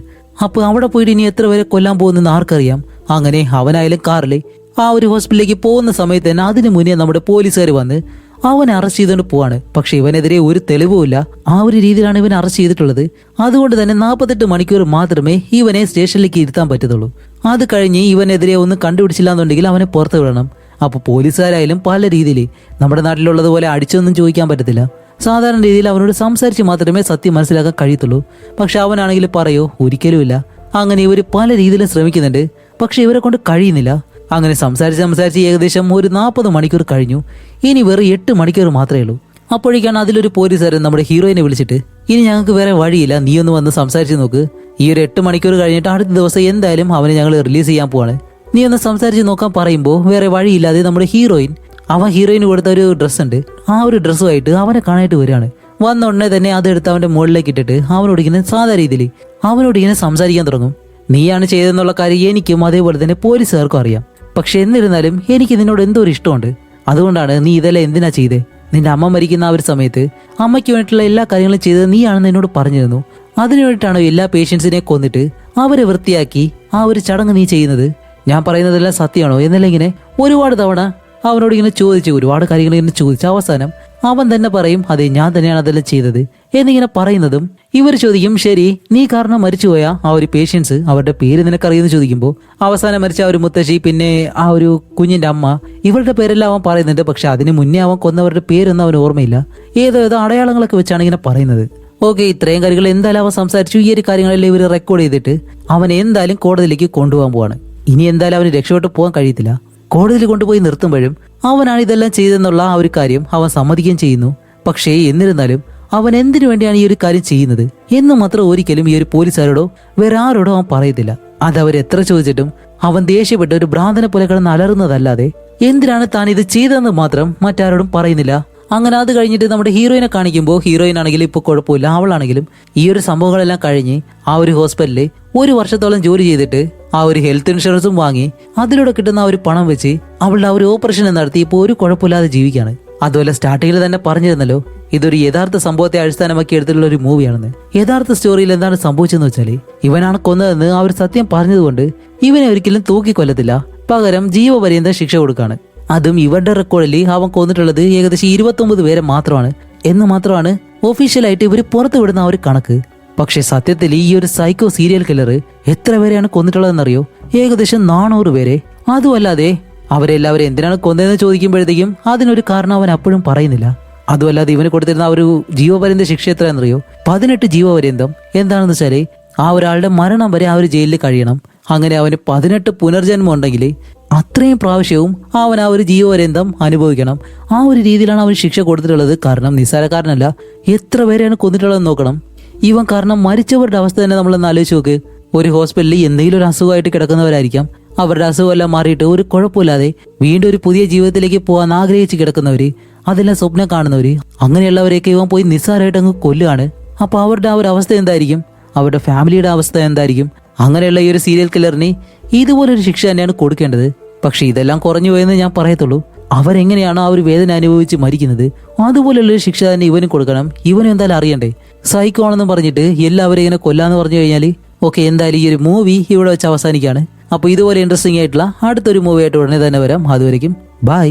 അപ്പോൾ അവിടെ പോയിട്ട് ഇനി എത്ര പേരെ കൊല്ലാൻ പോകുന്നെന്ന് ആർക്കറിയാം? അങ്ങനെ അവനായാലും കാറിൽ ആ ഒരു ഹോസ്പിറ്റലിലേക്ക് പോകുന്ന സമയത്ത് തന്നെ അതിന് മുന്നേ നമ്മുടെ പോലീസുകാർ വന്ന് അവനെ അറസ്റ്റ് ചെയ്തുകൊണ്ട് പോവാണ്. പക്ഷെ ഇവനെതിരെ ഒരു തെളിവുമില്ല ആ ഒരു രീതിയിലാണ് ഇവൻ അറസ്റ്റ് ചെയ്തിട്ടുള്ളത്. അതുകൊണ്ട് തന്നെ നാൽപ്പത്തെട്ട് മണിക്കൂർ മാത്രമേ ഇവനെ സ്റ്റേഷനിലേക്ക് ഇരുത്താൻ പറ്റത്തുള്ളൂ. അത് കഴിഞ്ഞ് ഇവനെതിരെ ഒന്നും കണ്ടുപിടിച്ചില്ല എന്നുണ്ടെങ്കിൽ അവനെ പുറത്ത് വിടണം. അപ്പോൾ പോലീസുകാരായാലും പല രീതിയിൽ നമ്മുടെ നാട്ടിലുള്ളതുപോലെ അടിച്ചൊന്നും ചോദിക്കാൻ പറ്റത്തില്ല. സാധാരണ രീതിയിൽ അവനോട് സംസാരിച്ച് മാത്രമേ സത്യം മനസ്സിലാക്കാൻ കഴിയത്തുള്ളൂ. പക്ഷെ അവനാണെങ്കിൽ പറയോ ഒരിക്കലുമില്ല അങ്ങനെ ഇവർ പല രീതിയിലും ശ്രമിക്കുന്നുണ്ട്. പക്ഷെ ഇവരെ കൊണ്ട് കഴിയുന്നില്ല. അങ്ങനെ സംസാരിച്ച് സംസാരിച്ച് ഏകദേശം ഒരു നാൽപ്പത് മണിക്കൂർ കഴിഞ്ഞു. ഇനി വെറും എട്ട് മണിക്കൂർ മാത്രമേ ഉള്ളൂ. അപ്പോഴേക്കാണ് അതിലൊരു പോലീസുകാരൻ നമ്മുടെ ഹീറോയിനെ വിളിച്ചിട്ട് ഇനി ഞങ്ങൾക്ക് വേറെ വഴിയില്ല നീ ഒന്ന് വന്ന് സംസാരിച്ച് നോക്ക്. ഈ ഒരു എട്ട് മണിക്കൂർ കഴിഞ്ഞിട്ട് അടുത്ത ദിവസം എന്തായാലും അവനെ ഞങ്ങൾ റിലീസ് ചെയ്യാൻ പോവാണ്. നീ ഒന്ന് സംസാരിച്ച് നോക്കാൻ പറയുമ്പോൾ വേറെ വഴിയില്ലാതെ നമ്മുടെ ഹീറോയിൻ അവൻ ഹീറോയിന് കൊടുത്ത ഒരു ഡ്രസ്സ് ഉണ്ട്. ആ ഒരു ഡ്രസ്സുമായിട്ട് അവനെ കാണാനായിട്ട് വരികയാണ്. വന്ന ഉടനെ തന്നെ അതെടുത്ത് അവന്റെ മുകളിലേക്ക് ഇട്ടിട്ട് അവനോട് ഇങ്ങനെ സാധാരണ രീതിയിൽ അവനോട് ഇങ്ങനെ സംസാരിക്കാൻ തുടങ്ങും. നീയാണ് ചെയ്തതെന്നുള്ള കാര്യം എനിക്കും അതേപോലെ തന്നെ പോലീസുകാർക്കും അറിയാം. പക്ഷെ എന്നിരുന്നാലും എനിക്ക് നിന്നോട് എന്തോ ഒരു ഇഷ്ടമുണ്ട്? അതുകൊണ്ടാണ് നീ ഇതെല്ലാം എന്തിനാ ചെയ്തേ? നിന്റെ അമ്മ മരിക്കുന്ന ആ ഒരു സമയത്ത് അമ്മയ്ക്ക് വേണ്ടിയിട്ടുള്ള എല്ലാ കാര്യങ്ങളും ചെയ്തത് നീയാണെന്ന് എന്നോട് പറഞ്ഞിരുന്നു. അതിനു എല്ലാ പേഷ്യൻസിനെ കൊന്നിട്ട് അവരെ വൃത്തിയാക്കി ആ ഒരു ചടങ്ങ് നീ ചെയ്യുന്നത്. ഞാൻ പറയുന്നതെല്ലാം സത്യമാണോ? എന്നല്ല ഇങ്ങനെ ഒരുപാട് തവണ അവനോട് ഇങ്ങനെ ചോദിച്ചു ഒരുപാട് കാര്യങ്ങൾ ഇങ്ങനെ ചോദിച്ചു അവസാനം അവൻ തന്നെ പറയും അതെ ഞാൻ തന്നെയാണ് അതെല്ലാം ചെയ്തത്. എന്നിങ്ങനെ പറയുന്നതും ഇവർ ചോദിക്കും ശരി നീ കാരണം മരിച്ചുപോയ ആ ഒരു പേഷ്യൻസ് അവരുടെ പേര് നിനക്കറിയുമെന്ന് ചോദിക്കുമ്പോൾ അവസാനം മരിച്ച ആ ഒരു മുത്തശ്ശി പിന്നെ ആ ഒരു കുഞ്ഞിന്റെ അമ്മ ഇവരുടെ പേരെല്ലാം അവൻ പറയുന്നുണ്ട്. പക്ഷെ അതിന് മുന്നേ അവൻ കൊന്നവരുടെ പേരൊന്നും അവന് ഓർമ്മയില്ല. ഏതോ ഏതോ അടയാളങ്ങളൊക്കെ വെച്ചാണ് ഇങ്ങനെ പറയുന്നത്. ഓക്കെ ഇത്രയും കാര്യങ്ങൾ എന്തായാലും അവൻ സംസാരിച്ചു. ഈ ഒരു കാര്യങ്ങളെല്ലാം ഇവർ റെക്കോർഡ് ചെയ്തിട്ട് അവൻ എന്തായാലും കോടതിയിലേക്ക് കൊണ്ടുപോകാൻ പോവാണ്. ഇനി എന്തായാലും അവന് രക്ഷപ്പെട്ട് പോകാൻ കഴിയത്തില്ല. കോടതിയിൽ കൊണ്ടുപോയി നിർത്തുമ്പോഴും അവനാണ് ഇതെല്ലാം ചെയ്തെന്നുള്ള ആ ഒരു കാര്യം അവൻ സമ്മതിക്കുകയും ചെയ്യുന്നു. പക്ഷേ എന്നിരുന്നാലും അവൻ എന്തിനു വേണ്ടിയാണ് ഈ ഒരു കാര്യം ചെയ്യുന്നത്? എന്ന് മാത്രം ഒരിക്കലും ഈ ഒരു പോലീസുകാരോടോ വേറെ ആരോടോ അവൻ പറയത്തില്ല. അത് അവർ എത്ര ചോദിച്ചിട്ടും അവൻ ദേഷ്യപ്പെട്ട് ഒരു ഭ്രാന്തനെ പോലെ കിടന്ന് അലറുന്നതല്ലാതെ എന്തിനാണ് താൻ ഇത് ചെയ്തതെന്ന് മാത്രം മറ്റാരോടും പറയുന്നില്ല. അങ്ങനെ അത് കഴിഞ്ഞിട്ട് നമ്മുടെ ഹീറോയിനെ കാണിക്കുമ്പോൾ ഹീറോയിൻ ആണെങ്കിലും ഇപ്പോൾ കുഴപ്പമില്ല. അവളാണെങ്കിലും ഈ ഒരു സംഭവങ്ങളെല്ലാം കഴിഞ്ഞ് ആ ഒരു ഹോസ്പിറ്റലിൽ ഒരു വർഷത്തോളം ജോലി ചെയ്തിട്ട് ആ ഒരു ഹെൽത്ത് ഇൻഷുറൻസും വാങ്ങി അതിലൂടെ കിട്ടുന്ന ആ ഒരു പണം വെച്ച് അവളുടെ ആ ഒരു ഓപ്പറേഷൻ നടത്തി ഇപ്പോൾ ഒരു കുഴപ്പമില്ലാതെ ജീവിക്കുകയാണ്. അതുപോലെ സ്റ്റാർട്ടിങ്ങിൽ തന്നെ പറഞ്ഞിരുന്നല്ലോ ഇതൊരു യഥാർത്ഥ സംഭവത്തെ അടിസ്ഥാനമാക്കി എടുത്തിട്ടുള്ള ഒരു മൂവിയാണെന്ന്. യഥാർത്ഥ സ്റ്റോറിയിൽ എന്താണ് സംഭവിച്ചതെന്ന് വെച്ചാൽ ഇവനാണ് കൊന്നതെന്ന് ഒരു സത്യം പറഞ്ഞതുകൊണ്ട് ഇവനെ ഒരിക്കലും തൂക്കിക്കൊല്ലത്തില്ല. പകരം ജീവപര്യന്തം ശിക്ഷ കൊടുക്കാണ്. അതും ഇവരുടെ റെക്കോർഡിൽ അവൻ കൊന്നിട്ടുള്ളത് ഏകദേശം ഇരുപത്തൊമ്പത് പേരെ മാത്രമാണ്. എന്ന് മാത്രമാണ് ഒഫീഷ്യലായിട്ട് ഇവർ പുറത്തുവിടുന്ന ആ ഒരു കണക്ക്. പക്ഷെ സത്യത്തിൽ ഈ ഒരു സൈക്കോ സീരിയൽ കില്ലർ എത്ര പേരെയാണ് കൊന്നിട്ടുള്ളതെന്നറിയോ? ഏകദേശം നാനൂറ് പേരെ. അതുമല്ലാതെ അവരെല്ലാവരും എന്തിനാണ് കൊന്നതെന്ന് ചോദിക്കുമ്പോഴത്തേക്കും അതിനൊരു കാരണം അവൻ അപ്പോഴും പറയുന്നില്ല. അതുമല്ലാതെ ഇവന് കൊടുത്തിരുന്ന ഒരു ജീവപര്യന്ത ശിക്ഷ എത്രയാണെന്നറിയോ? പതിനെട്ട് ജീവപര്യന്തം. എന്താണെന്ന് വെച്ചാൽ ആ ഒരാളുടെ മരണം വരെ ആ ഒരു ജയിലിൽ കഴിയണം. അങ്ങനെ അവന് പതിനെട്ട് പുനർജന്മം ഉണ്ടെങ്കിൽ അത്രയും പ്രാവശ്യവും അവൻ ആ ഒരു ജീവപര്യന്തം അനുഭവിക്കണം. ആ ഒരു രീതിയിലാണ് അവൻ ശിക്ഷ കൊടുത്തിട്ടുള്ളത്. കാരണം നിസ്സാരക്കാരനല്ല. എത്ര പേരെയാണ് കൊന്നിട്ടുള്ളതെന്ന് നോക്കണം. ഇവൻ കാരണം മരിച്ചവരുടെ അവസ്ഥ തന്നെ നമ്മളൊന്ന് ആലോചിച്ച് നോക്ക്. ഒരു ഹോസ്പിറ്റലിൽ എന്തെങ്കിലും ഒരു അസുഖമായിട്ട് കിടക്കുന്നവരായിരിക്കാം. അവരുടെ അസുഖമെല്ലാം മാറിയിട്ട് ഒരു കുഴപ്പമില്ലാതെ വീണ്ടും ഒരു പുതിയ ജീവിതത്തിലേക്ക് പോകാൻ ആഗ്രഹിച്ച് കിടക്കുന്നവര് അതെല്ലാം സ്വപ്നം കാണുന്നവര് അങ്ങനെയുള്ളവരെയൊക്കെ ഇവൻ പോയി നിസ്സാരമായിട്ട് അങ്ങ് കൊല്ലുകയാണ്. അപ്പോൾ അവരുടെ ആ ഒരു അവസ്ഥ എന്തായിരിക്കും? അവരുടെ ഫാമിലിയുടെ അവസ്ഥ എന്തായിരിക്കും? അങ്ങനെയുള്ള ഈ ഒരു സീരിയൽ കില്ലറിന് ഇതുപോലൊരു ശിക്ഷ തന്നെയാണ് കൊടുക്കേണ്ടത്. പക്ഷെ ഇതെല്ലാം കുറഞ്ഞു പോയെന്ന് ഞാൻ പറയത്തുള്ളൂ. അവരെങ്ങനെയാണോ ആ ഒരു വേദന അനുഭവിച്ച് മരിക്കുന്നത്? അതുപോലെയുള്ള ഒരു ശിക്ഷ തന്നെ ഇവനും കൊടുക്കണം. ഇവനും എന്തായാലും അറിയണ്ടേ? സൈക്കോ ആണെന്ന് പറഞ്ഞിട്ട് എല്ലാവരും ഇങ്ങനെ കൊല്ലാന്ന് പറഞ്ഞു കഴിഞ്ഞാൽ ഓക്കെ എന്തായാലും ഈ ഒരു മൂവി ഇവിടെ വെച്ച് അവസാനിക്കുകയാണ്. അപ്പോൾ ഇതുപോലെ ഇൻട്രസ്റ്റിംഗ് ആയിട്ടുള്ള അടുത്തൊരു മൂവി ആയിട്ട് ഉടനെ തന്നെ വരാം. അതുവരെയും ബൈ